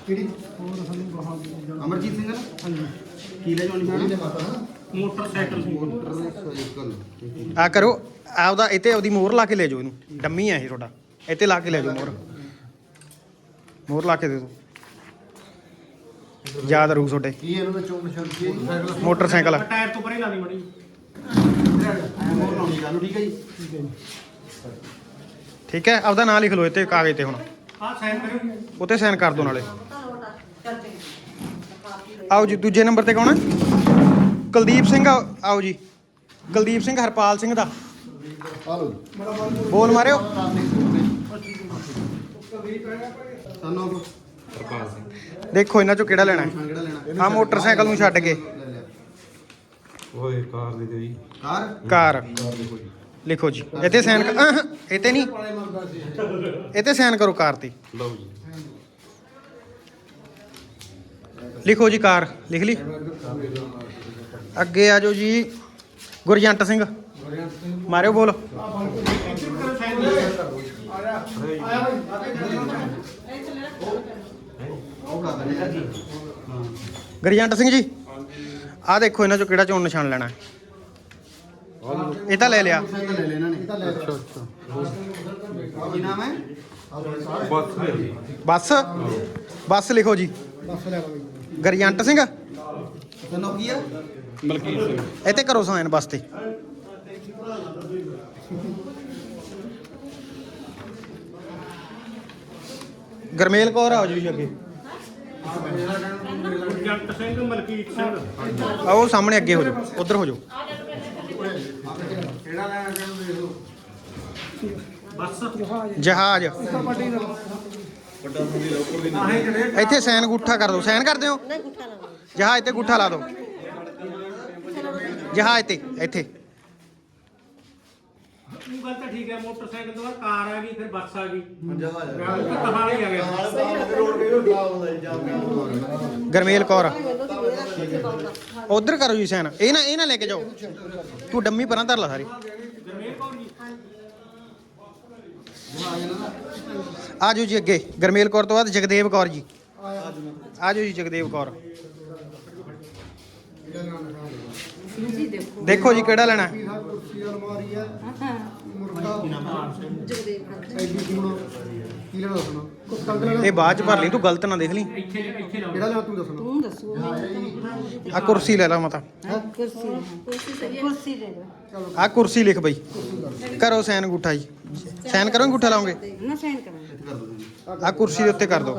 ਕਿਹੜੀ? ਅਮਰਜੀਤ ਸਿੰਘ ਨਾ ਹਾਂਜੀ ਹੈ
ਮੋਟਰਸਾਈਕਲ
ਮੋਟਰਸਾਈਕਲ
ਆ ਕਰੋ ਆਪਦਾ ਇੱਥੇ ਆਪਦੀ ਮੋਹਰ ਲਾ ਕੇ ਲੈ ਜਾਓ ਇਹਨੂੰ। ਡੰਮੀ ਆ ਇਹ ਤੁਹਾਡਾ। ਇੱਥੇ ਲਾ ਕੇ ਲੈ ਜਾਓ ਮੋਹਰ। ਮੋਹਰ ਲਾ ਕੇ ਦੇ ਦਿਓ। ਯਾਦ ਰਹੂ ਤੁਹਾਡੇ।
ਕੀ ਇਹਨਾਂ ਨਿਸ਼ਾਨ ਕੀ ਹੈ
ਮੋਟਰਸਾਈਕਲ
ਟਾਇਰ ਤੋਂ ਪਰੇ ਲਾ ਦੀ ਮੜੀ।
ਮੋਹਰ ਲਾਉਣੀ ਗੱਲ ਠੀਕ ਹੈ ਜੀ
ਠੀਕ ਹੈ ਆਪਦਾ ਨਾਂ ਲਿਖ ਲਓ ਇੱਥੇ ਕਾਗਜ਼ ਤੇ ਹੁਣ।
ਆ ਸਾਈਨ ਕਰਿਓ
ਉੱਤੇ ਸਾਈਨ ਕਰ ਦਿਓ ਨਾਲੇ। ਆਓ ਜੀ ਦੂਜੇ ਨੰਬਰ ਤੇ ਕੌਣ ਹੈ ਕੁਲਦੀਪ ਸਿੰਘ ਆਓ ਆਓ ਜੀ। ਕੁਲਦੀਪ ਸਿੰਘ ਹਰਪਾਲ ਸਿੰਘ ਦਾ। ਬੋਲ ਮਾਰਿਓ। ਦੇਖੋ ਇਹਨਾਂ ਚੋਂ ਕਿਹੜਾ ਲੈਣਾ ਹੈ?
ਕਿਹੜਾ ਲੈਣਾ
ਆ ਮੋਟਰਸਾਈਕਲ ਨੂੰ ਛੱਡ ਕੇ।
ਓਏ ਕਾਰ ਦੇ ਦਿਓ ਜੀ।
ਕਾਰ?
ਕਾਰ। ਲਿਖੋ ਜੀ। ਇੱਥੇ ਸਾਈਨ ਇੱਥੇ ਨਹੀਂ। ਇੱਥੇ ਸਾਈਨ ਕਰੋ ਕਾਰ ਤੇ।
ਲਓ ਜੀ।
ਲਿਖੋ ਜੀ ਕਾਰ, ਲਿਖ ਲਈ। ਅੱਗੇ ਆ ਜਾਓ ਜੀ, ਗੁਰਜੰਟ ਸਿੰਘ। ਮਾਰਿਓ ਬੋਲ। ਗੁਰਜੰਟ ਸਿੰਘ ਜੀ ਆਹ ਦੇਖੋ ਇਹਨਾਂ ਚੋਂ ਕਿਹੜਾ ਚੋਣ ਨਿਸ਼ਾਨ ਲੈਣਾ। ਇਹ ਤਾਂ ਲੈ ਲਿਆ।
ਸਾਈਕਲ ਕੀ ਨਾਮ ਹੈ
ਬਸ।
ਬੱਸ ਲਿਖੋ ਜੀ।
ਬਸ ਲੈ ਲਓ
ਗੁਰਜੰਟ ਸਿੰਘ?
ਤੈਨੂੰ ਕੀ ਹੈ
ਮਲਕੀਤ ਸਿੰਘ।
ਇੱਥੇ ਕਰੋ ਸਾਈਨ ਬੱਸ ਤੇ। ਗਰਮੇਲ ਕੌਰ ਆਓ ਜੀ ਅੱਗੇ।
ਜੰਟ ਸਿੰਘ ਮਲਕੀਤ ਸਿੰਘ।
ਆਓ ਸਾਹਮਣੇ ਅੱਗੇ ਹੋ ਜਾਓ ਉਧਰ ਹੋ ਜਾਓ।
ਕਿਹੜਾ ਲੈਣਾ ਤੈਨੂੰ ਦੇਖ ਲਓ
ਜਹਾਜ਼। ਇੱਥੇ ਸਾਈਨ ਗੁੱਠਾ ਕਰ ਦਿਓ। ਸਾਈਨ ਕਰਦੇ ਹੋ? ਜਹਾਜ਼ ਤੇ ਗੁੱਠਾ ਲਾ ਦਿਓ। ਜਹਾਜ਼ ਤੇ ਇੱਥੇ।
ਉਹ ਗੱਲ ਤਾਂ ਠੀਕ ਹੈ ਮੋਟਰਸਾਈਕਲ ਤੋਂ ਬਾਅਦ ਕਾਰ ਆ ਗਈ ਫਿਰ ਬੱਸ ਆ ਗਈ।
ਜਹਾਜ਼
ਕਹਾਣੀ ਆ ਗਿਆ।
ਗਰਮੇਲ ਕੌਰ। ਉਧਰ ਕਰੋ ਜੀ ਸਾਈਨ ਇਹ ਨਾ ਇਹ ਨਾ ਲੈ ਕੇ ਜਾਓ। ਤੂੰ ਡੰਮੀ ਪਰਾਂ ਧਰ ਲਾ ਸਾਰੀ। ਆ ਜਾਓ ਜੀ ਅੱਗੇ ਗਰਮੇਲ ਕੌਰ ਤੋਂ ਬਾਅਦ ਜਗਦੇਵ ਕੌਰ ਜੀ। ਆ ਜਾਓ ਜੀ ਜਗਦੇਵ ਕੌਰ। ਦੇਖੋ ਜੀ ਕਿਹੜਾ ਲੈਣਾ। ਹੈ।
ਕੁਰਸੀ ਅਲਮਾਰੀ ਹੈ ਮੁਰਗਾ ਐਡੀ ਹੁਣ ਕੀ ਲੈਣਾ ਦੱਸਣਾ ਕੁੱਤਾ ਲੈਣਾ
ਇਹ ਬਾਅਦ ਚ ਭਰ ਲਈ ਤੂੰ ਗਲਤ ਨਾ ਦੇਖ ਲਈ।
ਕਿਹੜਾ ਲੈਣਾ ਤੂੰ ਦੱਸਣਾ
ਤੂੰ ਦੱਸੋ ਮੈਨੂੰ
ਆ ਕੁਰਸੀ ਲੈ ਲਾ। ਮਤਾ
ਕੁਰਸੀ ਕੁਰਸੀ
ਆ ਕੁਰਸੀ ਲਿਖ ਬਈ। ਕਰੋ ਸਾਈਨ ਅੰਗੂਠਾ ਜੀ। ਸਾਈਨ ਕਰੋ ਅੰਗੂਠਾ ਲਾਉਂਗੇ
ਨਾ ਸਾਈਨ ਕਰਾਂਗੇ।
ਆ ਕੁਰਸੀ ਦੇ ਉੱਤੇ ਕਰ ਦਿਓ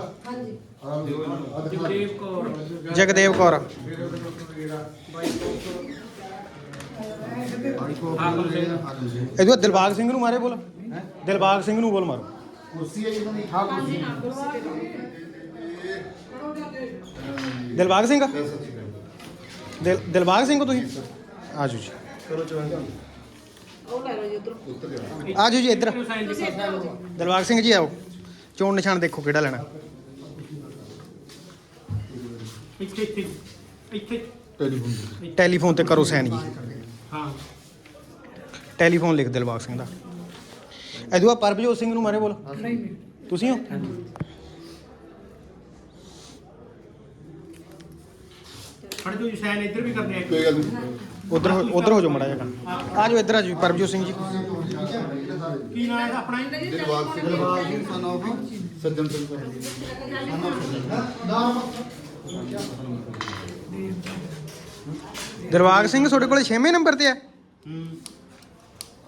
ਜਗਦੇਵ ਕੌਰ।
ਜਗਦੇਵ ਕੌਰ ਇਹਦੋਂ ਦਿਲਬਾਗ ਸਿੰਘ ਨੂੰ ਮਾਰੇ ਬੋਲ। ਦਿਲਬਾਗ ਸਿੰਘ ਨੂੰ ਬੋਲ ਮਾਰੋ।
ਕੁਰਸੀ ਹੈ ਜੀ ਇਹਨਾਂ ਦੀ ਹਾਂ ਕੁਰਸੀ
ਦਿਲਬਾਗ ਸਿੰਘ? ਦਿਲ ਦਿਲਬਾਗ ਸਿੰਘ ਹੋ ਤੁਸੀਂ? ਆਜੋ ਜੀ।
ਉਹ ਲੈ ਲਓ ਜੀ ਉਧਰੋਂ।
ਆਜੋ ਜੀ ਇੱਧਰ। ਦਿਲਬਾਗ ਸਿੰਘ ਜੀ ਆਓ। ਚੋਣ ਨਿਸ਼ਾਨ ਦੇਖੋ ਕਿਹੜਾ ਲੈਣਾ।
ਇੱਥੇ ਇੱਥੇ ਇੱਥੇ।
ਟੈਲੀਫੋਨ
ਟੈਲੀਫੋਨ ਤੇ ਕਰੋ ਸਾਈਨ ਜੀ।
ਹਾਂ।
ਟੈਲੀਫੋਨ ਲਿਖ ਦਿਲਬਾਗ ਸਿੰਘ ਦਾ। ਇਹਦੂਆ ਪਰਭਜੋਤ ਸਿੰਘ ਨੂੰ ਮਾਰੇ ਬੋਲ। ਤੁਸੀਂ ਹੋ?
ਖੜ ਜੋ ਸਾਈਨ ਇੱਧਰ ਵੀ ਕਰਨੇ ਆ।
ਕੋਈ ਗੱਲ ਨਹੀਂ
ਉਧਰ ਉਧਰ ਹੋ ਜਾਓ ਮੜਾ ਜਿਹਾ ਆ ਜਾਓ ਇੱਧਰ ਆ ਜਾਓ ਪਰਭਜੋਤ ਸਿੰਘ ਜੀ।
ਕੀ ਨਾਮ ਹੈ ਆਪਣਾ ਜੀ?
ਦਿਲਬਾਗ ਸਿੰਘ। ਦਿਲਬਾਗ ਸਿੰਘ ਸਨ ਆਫ ਸੱਜਣ ਸਿੰਘ
ਦਿਲਬਾਗ ਸਿੰਘ ਤੁਹਾਡੇ ਕੋਲੇ 6ਵੇਂ ਨੰਬਰ ਤੇ ਆ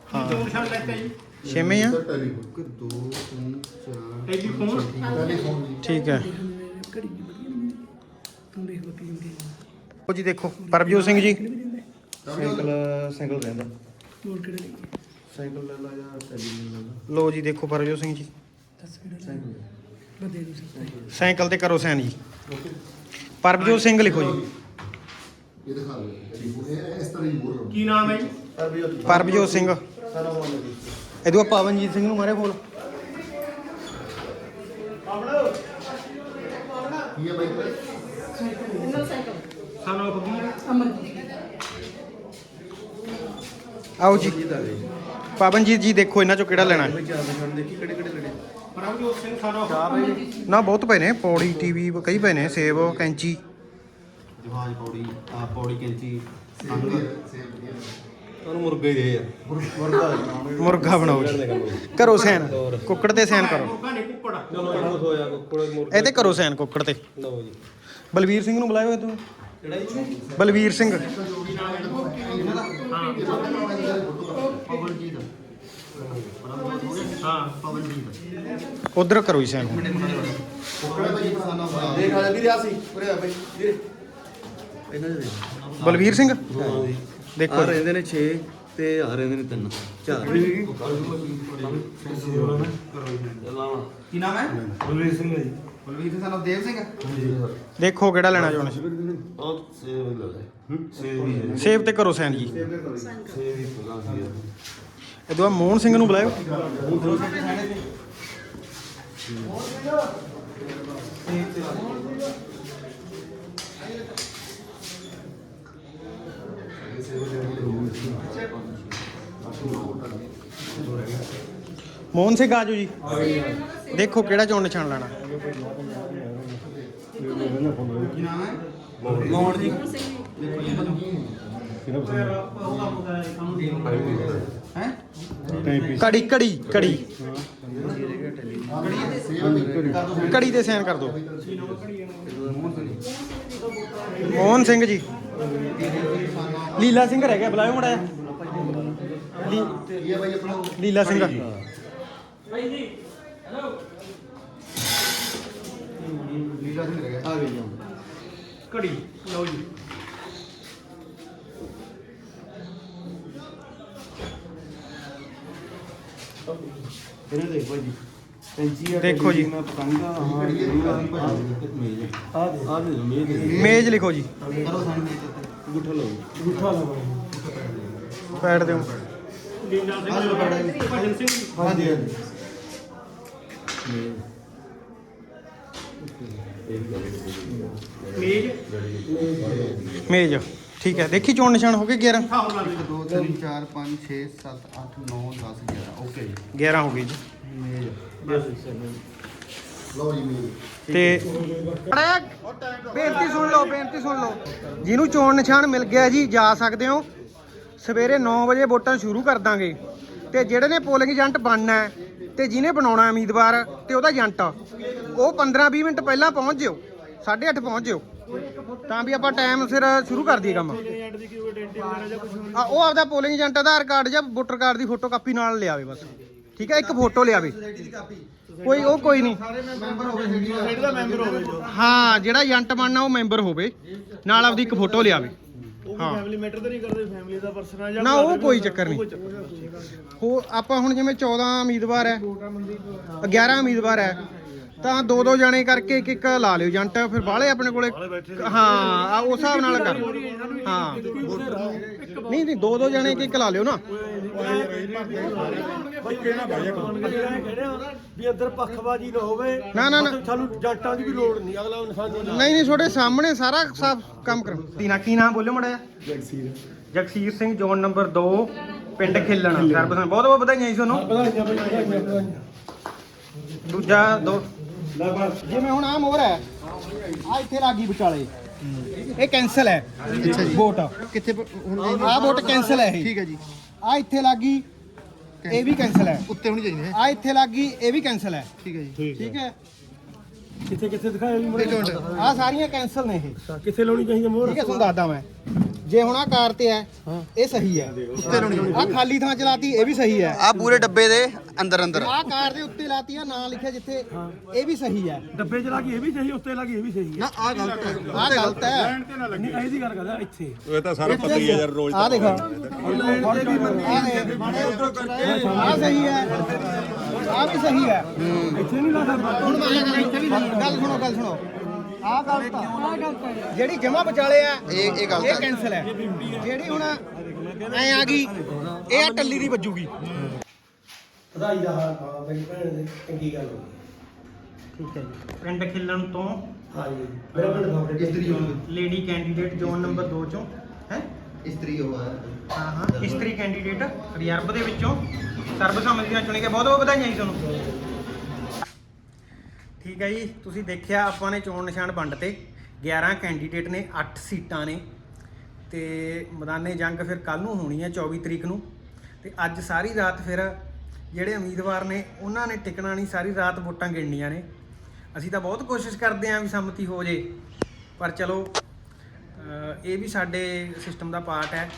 ਹਾਂ। ਚੋਣ ਨਿਸ਼ਾਨ ਲੈਤਾ ਜੀ?
6ਵੇਂ ਆ।
ਟੈਲੀਫੋਨ। 2 3 4
ਟੈਲੀਫੋਨ?
ਟੈਲੀਫੋਨ ਜੀ।
ਠੀਕ ਹੈ। ਉਹ ਜੀ ਦੇਖੋ ਪਰਭਜੋਤ ਸਿੰਘ ਜੀ।
ਸਾਈਕਲ ਸਾਈਕਲ ਰਹਿੰਦਾ। ਹੋਰ ਕਿਹੜੇ ਲਈ ਸਾਈਕਲ ਲੈ ਲਾ ਜਾਂ ਟੈਲੀਫੋਨ ਲੈ ਲਾ?
ਲੋ ਜੀ ਦੇਖੋ ਪਰਭਜੋਤ ਸਿੰਘ ਜੀ। ਸਾਈਕਲ ਤੇ ਕਰੋ ਸਾਈਨ ਜੀ। ਪਰਭਜੋਤ ਸਿੰਘ ਲਿਖੋ ਜੀ।
ਇਹ ਦਿਖਾ ਲਓ ਇਹ ਇਸ ਤਰ੍ਹਾਂ ਹੀ ਮੋਰ
ਕੀ ਨਾਮ ਹੈ ਜੀ?
ਪਰਭਜੋਤ ਸਿੰਘ। ਇਹਦੂਆ ਪਵਨਜੀਤ ਸਿੰਘ ਨੂੰ ਮਾਰੇ ਬੋਲ
ਕੀ ਹੈ ਬਾਈ?
ਇਹਨਾਂ ਸਾਈਕਲ
ਸਾਨੂੰ ਆਪ ਕੀ
ਅਮਨਜੀਤ
ਆਓ ਜੀ। ਪਵਨਜੀਤ ਜੀ ਦੇਖੋ ਇਹਨਾਂ ਚੋਂ ਕਿਹੜਾ ਲੈਣਾ ਹੈ।
ਸਿੰਘ
ਨਾ ਬਹੁਤ ਪਏ ਨੇ ਪੌੜੀ ਟੀਵੀ ਕਈ ਪਏ ਨੇ ਸੇਬ ਕੈਂਚੀ।
ਜਹਾਜ਼ ਪੌੜੀ ਆ ਪੌੜੀ ਕੈਂਚੀ ਸੰਗ ਉਹਨੂੰ ਮੁਰਗੇ ਦੇ ਯਾਰ
ਮੁਰਗਾ ਬਣਾਓ ਜੀ। ਕਰੋ ਸੈਨ। ਕੁੱਕੜ ਤੇ ਸੈਨ ਕਰੋ।
ਮੁਰਗਾ ਨਹੀਂ ਕੁੱਕੜ।
ਚਲੋ ਮੁਰ
ਇਹ ਤੇ ਕਰੋ ਸੈਨ ਕੁੱਕੜ ਤੇ।
ਲਓ ਜੀ।
ਬਲਵੀਰ ਸਿੰਘ ਨੂੰ ਬੁਲਾਇਓ ਤੂੰ ਬਲਵੀਰ ਸਿੰਘ। ਉਧਰ ਕਰੋ ਜੀ ਸੈਨ
ਦੇਖ ਆ ਵੀਰੇ ਆ ਸੀ ਉਰੇ ਆ ਭਾਈ ਵੀਰੇ ਇਹਨਾਂ ਦੇ
ਬਲਵੀਰ ਸਿੰਘ?
ਹਾਂ ਜੀ।
ਦੇਖੋ
ਆ ਰਹਿੰਦੇ ਨੇ 6 ਤੇ ਆ ਰਹਿੰਦੇ ਨੇ 3 4 ਕੀ ਨਾਮ ਹੈ? ਬਲਵੀਰ ਸਿੰਘ ਜੀ। ਬਲਵੀਰ ਸਿੰਘ, ਸਾਨੂੰ ਦੇਵ ਸਿੰਘ।
ਦੇਖੋ ਕਿਹੜਾ ਲੈਣਾ ਚਾਹੁੰਦੇ
ਉਹ ਸੇਵ ਲੈ ਲੈ ਸੇਵ ਵੀ ਹੈ
ਸੇਬ ਤੇ ਕਰੋ ਸੈਨ ਜੀ।
ਸੇਵ ਵੀ ਪਤਾ ਸੀ
ਇਹਦੂਆ ਮੋਹਨ ਸਿੰਘ ਨੂੰ ਬੁਲਾਇਓ। ਮੋਹਨ ਸਿੰਘ ਆਜੋ ਜੀ। ਦੇਖੋ ਕਿਹੜਾ ਚੋਣ ਨਿਸ਼ਾਨ ਲੈਣਾ।
ਕੀ ਨਾਮ ਹੈ ਮੋਹਨ ਜੀ। ਹੈ?
ਕੜੀ ਕੜੀ ਕੜੀ ਕੜੀ ਤੇ ਸਾਈਨ ਕਰ ਦਿਓ ਮੋਹਨ ਸਿੰਘ ਜੀ। ਲੀਲਾ ਸਿੰਘ ਰਹਿ ਗਿਆ ਬੁਲਾਇਓ ਮੜਾ
ਇਹ ਭਾਈ ਆਪਣਾ
ਲੀਲਾ ਸਿੰਘ
ਲੀਲਾ ਸਿੰਘ ਰਹਿ ਗਿਆ ਆ ਗਈ
ਘੜੀ ਲਓ ਜੀ।
ਇਹਨੇ ਦੇਖ ਜੀ ਪੈਂਚੀ ਆ
ਦੇਖੋ ਜੀ।
ਮੈਂ ਪਤੰਗ ਆ ਹਾਂ ਮੇਜ਼ ਆ ਦੇ ਆ। ਦੇ ਮੇਜ਼
ਮੇਜ ਲਿਖੋ ਜੀ।
ਕਰੋ ਸਾਨੂੰ ਗੁੱਠਾ ਲਓ।
ਪੈੜ ਦਿਓ।
ਲੀਲਾ ਸਿੰਘ ਭਜਨ ਸਿੰਘ।
ਹਾਂਜੀ ਹਾਂਜੀ।
ਮੇਜ।
ਮੇਜ ਠੀਕ ਹੈ। ਦੇਖੀ ਚੋਣ ਨਿਸ਼ਾਨ ਹੋ ਗਏ 11
ਹਾਂ ਉਹਨਾਂ ਦੇ
2 3 4 5 6 7 8 9 10 11 ਓਕੇ ਜੀ।
11 ਹੋ ਗਈ ਜੀ।
ਮੇਜ਼। ਲਓ ਜੀ ਮੇਜ਼।
ਤੇ ਬੇਨਤੀ ਸੁਣ ਲਓ ਬੇਨਤੀ ਸੁਣ ਲਓ। ਜਿਹਨੂੰ ਚੋਣ ਨਿਸ਼ਾਨ ਮਿਲ ਗਿਆ ਜੀ ਜਾ ਸਕਦੇ ਹੋ। ਸਵੇਰੇ 9 ਵਜੇ ਵੋਟਾਂ ਸ਼ੁਰੂ ਕਰ ਦਾਂਗੇ। ਤੇ ਜਿਹੜੇ ਨੇ ਪੋਲਿੰਗ ਏਜੰਟ ਬਣਨਾ ਹੈ ਤੇ ਜਿਹਨੇ ਬਣਾਉਣਾ ਉਮੀਦਵਾਰ ਤੇ ਉਹਦਾ ਏਜੰਟ, ਉਹ 15-20 ਮਿੰਟ ਪਹਿਲਾਂ ਪਹੁੰਚ ਜਿਓ 8:30 ਪਹੁੰਚ ਜਿਓ। ਤਾਂ ਵੀ ਆਪਾਂ ਟਾਈਮ ਸਿਰ ਸ਼ੁਰੂ ਕਰ ਦਈਏ ਕੰਮ। ਆ, ਉਹ ਆਪਦਾ ਪੋਲਿੰਗ ਏਜੰਟ, ਆਧਾਰ ਕਾਰਡ ਜਾਂ ਵੋਟਰ ਕਾਰਡ ਦੀ ਫੋਟੋ ਕਾਪੀ ਨਾਲ ਲਿਆਵੇ ਬਸ। ਠੀਕ ਹੈ, ਇੱਕ ਫੋਟੋ ਲਿਆਵੇ। ਕੋਈ, ਉਹ ਕੋਈ ਨਹੀਂ। ਹਾਂ, ਜਿਹੜਾ ਏਜੰਟ ਬਣਨਾ ਉਹ ਮੈਂਬਰ ਹੋਵੇ। ਨਾਲ ਆਪਦੀ ਇੱਕ ਫੋਟੋ ਲਿਆਵੇ। ਹਾਂ।
ਫੈਮਿਲੀ ਮੈਟਰ ਤਾਂ ਨਹੀਂ ਕਰਦੇ ਫੈਮਿਲੀ ਦਾ ਪਰਸਨ ਆ ਜਾਂ
ਨਾ ਉਹ ਕੋਈ ਚੱਕਰ ਨਹੀਂ। ਹੋ ਆਪਾਂ ਹੁਣ ਜਿਵੇਂ 14 ਉਮੀਦਵਾਰ ਹੈ 11 ਉਮੀਦਵਾਰ ਹੈ ਤਾਂ ਦੋ ਦੋ ਜਣੇ ਕਰਕੇ ਇੱਕ ਇੱਕ ਲਾ ਲਿਓ ਏਜੰਟ ਫਿਰ ਬਾਹਲੇ ਆਪਣੇ ਕੋਲੇ ਹਾਂ ਆ ਉਸ ਹਿਸਾਬ ਨਾਲ ਕਰ। ਹਾਂ। ਨਹੀਂ ਨਹੀਂ ਦੋ ਦੋ ਜਣੇ ਇੱਕ ਇੱਕ ਲਾ ਲਿਓ ਨਾ।
ਵੀ ਅੰਦਰ ਪੱਖਬਾਜੀ ਨਾ ਹੋਵੇ।
ਨਾ ਨਾ ਨਾ।
ਸਾਨੂੰ ਜੱਟਾਂ ਦੀ ਵੀ ਲੋੜ ਨਹੀਂ ਅਗਲਾ ਇਨਸਾਨ ਨੂੰ
ਨਹੀਂ ਨਹੀਂ ਤੁਹਾਡੇ ਸਾਹਮਣੇ ਸਾਰਾ ਸਾਫ਼ ਕੰਮ ਕਰ। ਤੀਨਾ ਕੀ ਨਾਮ ਬੋਲਿਓ ਮੜਾ ਜਗਸੀਰ। ਜਗਸੀਰ ਸਿੰਘ ਜ਼ੋਨ ਨੰਬਰ 2 ਪਿੰਡ ਖੇਲਣ। ਸਰਬਸਨ ਬਹੁਤ ਬਹੁਤ ਵਧਾਈਆਂ ਜੀ ਤੁਹਾਨੂੰ। ਦੂਜਾ ਦੋ। ਜਿਵੇਂ ਹੁਣ ਆ ਮੋਹਰ ਹੈ ਆ ਇੱਥੇ ਲੱਗੀ ਵਿਚਾਲੇ। ਇਹ ਕੈਨਸਲ ਹੈ। ਅੱਛਾ ਜੀ। ਵੋਟ
ਕਿੱਥੇ ਪ- ਹੁਣ
ਆ ਵੋਟ ਕੈਨਸਲ ਹੈ ਇਹ।
ਠੀਕ ਹੈ ਜੀ।
ਆ ਇੱਥੇ ਲੱਗੀ ਇਹ ਵੀ ਕੈਨਸਲ ਹੈ।
ਉੱਤੇ ਹੋਣੀ ਚਾਹੀਦੀ ਹੈ।
ਆ ਇੱਥੇ ਲੱਗੀ ਇਹ ਵੀ ਕੈਨਸਲ ਹੈ।
ਠੀਕ ਹੈ ਜੀ।
ਠੀਕ ਹੈ।
ਕਿੱਥੇ ਕਿੱਥੇ ਦਿਖਾਇਆ
ਇੱਕ ਮਿੰਟ।
ਆ ਸਾਰੀਆਂ ਕੈਨਸਲ ਨੇ ਇਹ।
ਕਿੱਥੇ ਲਾਉਣੀ ਚਾਹੀਦੀ ਮੋਹਰ?
ਠੀਕ ਹੈ ਤੁਹਾਨੂੰ ਦੱਸਦਾ ਮੈਂ। ਜੇ ਹੁਣ ਆ ਕਾਰ ਤੇ ਹੈ ਇਹ ਸਹੀ ਹੈ।
ਉੱਤੇ ਲਾਉਣੀ
ਆ ਖਾਲੀ ਥਾਂ ਚ ਲਾਤੀ ਇਹ ਵੀ ਸਹੀ ਹੈ।
ਆ ਪੂਰੇ ਡੱਬੇ ਦੇ ਅੰਦਰ ਅੰਦਰ।
ਆ ਕਾਰ ਦੇ ਉੱਤੇ ਲਾਤੀ ਆ ਨਾਂ ਲਿਖਿਆ ਜਿੱਥੇ ਇਹ ਵੀ ਸਹੀ ਹੈ।
ਡੱਬੇ ਚ ਲਾ ਕੇ ਇਹ ਵੀ ਸਹੀ ਉੱਤੇ ਲਾ ਕੇ ਇਹ ਵੀ ਸਹੀ
ਨਾ ਆ ਗਲਤ ਹੈ।
ਆ ਗਲਤ ਹੈ।
ਨਹੀਂ ਇਹਦੀ ਗੱਲ ਕਰਦਾ ਇੱਥੇ।
ਇਹ ਤਾਂ ਸਾਰਾ ਪਤਾ ਹੀ ਹੈ ਯਾਰ ਰੋਜ਼
ਆ ਦੇਖ। ਆ ਸਹੀ ਹੈ। ਆ ਵੀ ਸਹੀ ਹੈ।
ਇੱਥੇ ਨਹੀਂ ਲਾ ਸਕਦਾ।
ਹੁਣ ਮੰਨ ਲੈ ਇੱਥੇ ਵੀ ਗੱਲ ਸੁਣੋ। ਗੱਲ ਆ ਜਿਹੜੀ ਜਮਾ ਵਿਚਾਲੇ ਆ
ਇਹ ਇਹ ਗਲਤ
ਇਹ
ਹੈ।
ਕੈਨਸਲ ਹੈ। ਜਿਹੜੀ ਹੁਣ ਐ ਆ ਗਈ ਇਹ ਆ ਟੱਲੀ ਦੀ ਵੱਜੂਗੀ।
ਵਧਾਈ ਦਾ ਹਾਲ ਪਾ ਮੇਰੀ ਭੈਣ ਦੇ ਚੰਗੀ ਗੱਲ ਹੋ
ਠੀਕ ਹੈ ਜੀ। ਪਿੰਡ ਖਿੱਲਣ ਤੋਂ
ਹਾਂਜੀ ਮੇਰਾ ਪਿੰਡ ਫਾਵੜੇ
ਇਸਤਰੀ ਹੋ
ਲੇਡੀ ਕੈਂਡੀਡੇਟ ਜ਼ੋਨ ਨੰਬਰ 2 ਚੋਂ ਹੈ?
ਇਸਤਰੀ ਹੋ ਹੈ
ਹਾਂ ਹਾਂ ਇਸਤਰੀ ਕੈਂਡੀਡੇਟ ਰਿਜ਼ਰਵ ਦੇ ਵਿੱਚੋਂ ਸਰਬਸੰਮਤੀ ਨਾਲ ਚੁਣੇ ਗਏ ਬਹੁਤ ਬਹੁਤ ਵਧਾਈਆਂ ਜੀ ਤੁਹਾਨੂੰ। ਠੀਕ ਹੈ ਜੀ, ਤੁਸੀਂ ਦੇਖਿਆ ਆਪਾਂ ਨੇ ਚੋਣ ਨਿਸ਼ਾਨ ਵੰਡ ਤੇ। 11 ਕੈਂਡੀਡੇਟ ਨੇ 8 ਸੀਟਾਂ ਨੇ। ਤੇ ਮੈਦਾਨੇ ਜੰਗ ਫਿਰ ਕੱਲ ਨੂੰ ਹੋਣੀ ਹੈ 24 ਤਰੀਕ ਨੂੰ। ਤੇ ਅੱਜ ਸਾਰੀ ਰਾਤ ਫਿਰ ਜਿਹੜੇ ਉਮੀਦਵਾਰ ਨੇ, ਉਹਨਾਂ ਨੇ ਟਿਕਣਾ ਨਹੀਂ, ਸਾਰੀ ਰਾਤ ਵੋਟਾਂ ਗਿਣਨੀਆਂ ਨੇ। ਅਸੀਂ ਤਾਂ ਬਹੁਤ ਕੋਸ਼ਿਸ਼ ਕਰਦੇ ਆਂ ਵੀ ਸੰਮਤੀ ਹੋ ਜੇ, ਪਰ ਚਲੋ ਇਹ ਵੀ ਸਾਡੇ ਸਿਸਟਮ ਦਾ ਪਾਰਟ ਹੈ।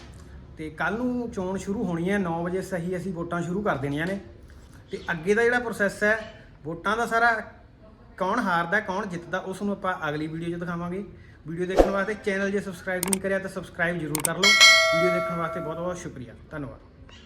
ਤੇ ਕੱਲ ਨੂੰ ਚੋਣ ਸ਼ੁਰੂ ਹੋਣੀ ਹੈ 9 ਵਜੇ ਸਹੀ ਅਸੀਂ ਵੋਟਾਂ ਸ਼ੁਰੂ ਕਰ ਦੇਣੀਆਂ ਨੇ। ਤੇ ਅੱਗੇ ਦਾ ਜਿਹੜਾ ਪ੍ਰੋਸੈਸ ਹੈ, ਵੋਟਾਂ ਦਾ ਸਾਰਾ ਕੌਣ ਹਾਰਦਾ, ਕੌਣ ਜਿੱਤਦਾ, ਉਸ ਨੂੰ ਆਪਾਂ ਅਗਲੀ ਵੀਡੀਓ 'ਚ ਦਿਖਾਵਾਂਗੇ। ਵੀਡੀਓ ਦੇਖਣ ਵਾਸਤੇ ਚੈਨਲ ਜੇ ਸਬਸਕ੍ਰਾਈਬ ਨਹੀਂ ਕਰਿਆ ਤਾਂ ਸਬਸਕ੍ਰਾਈਬ ਜ਼ਰੂਰ ਕਰ ਲਓ। ਵੀਡੀਓ ਦੇਖਣ ਵਾਸਤੇ ਬਹੁਤ ਬਹੁਤ ਸ਼ੁਕਰੀਆ। ਧੰਨਵਾਦ।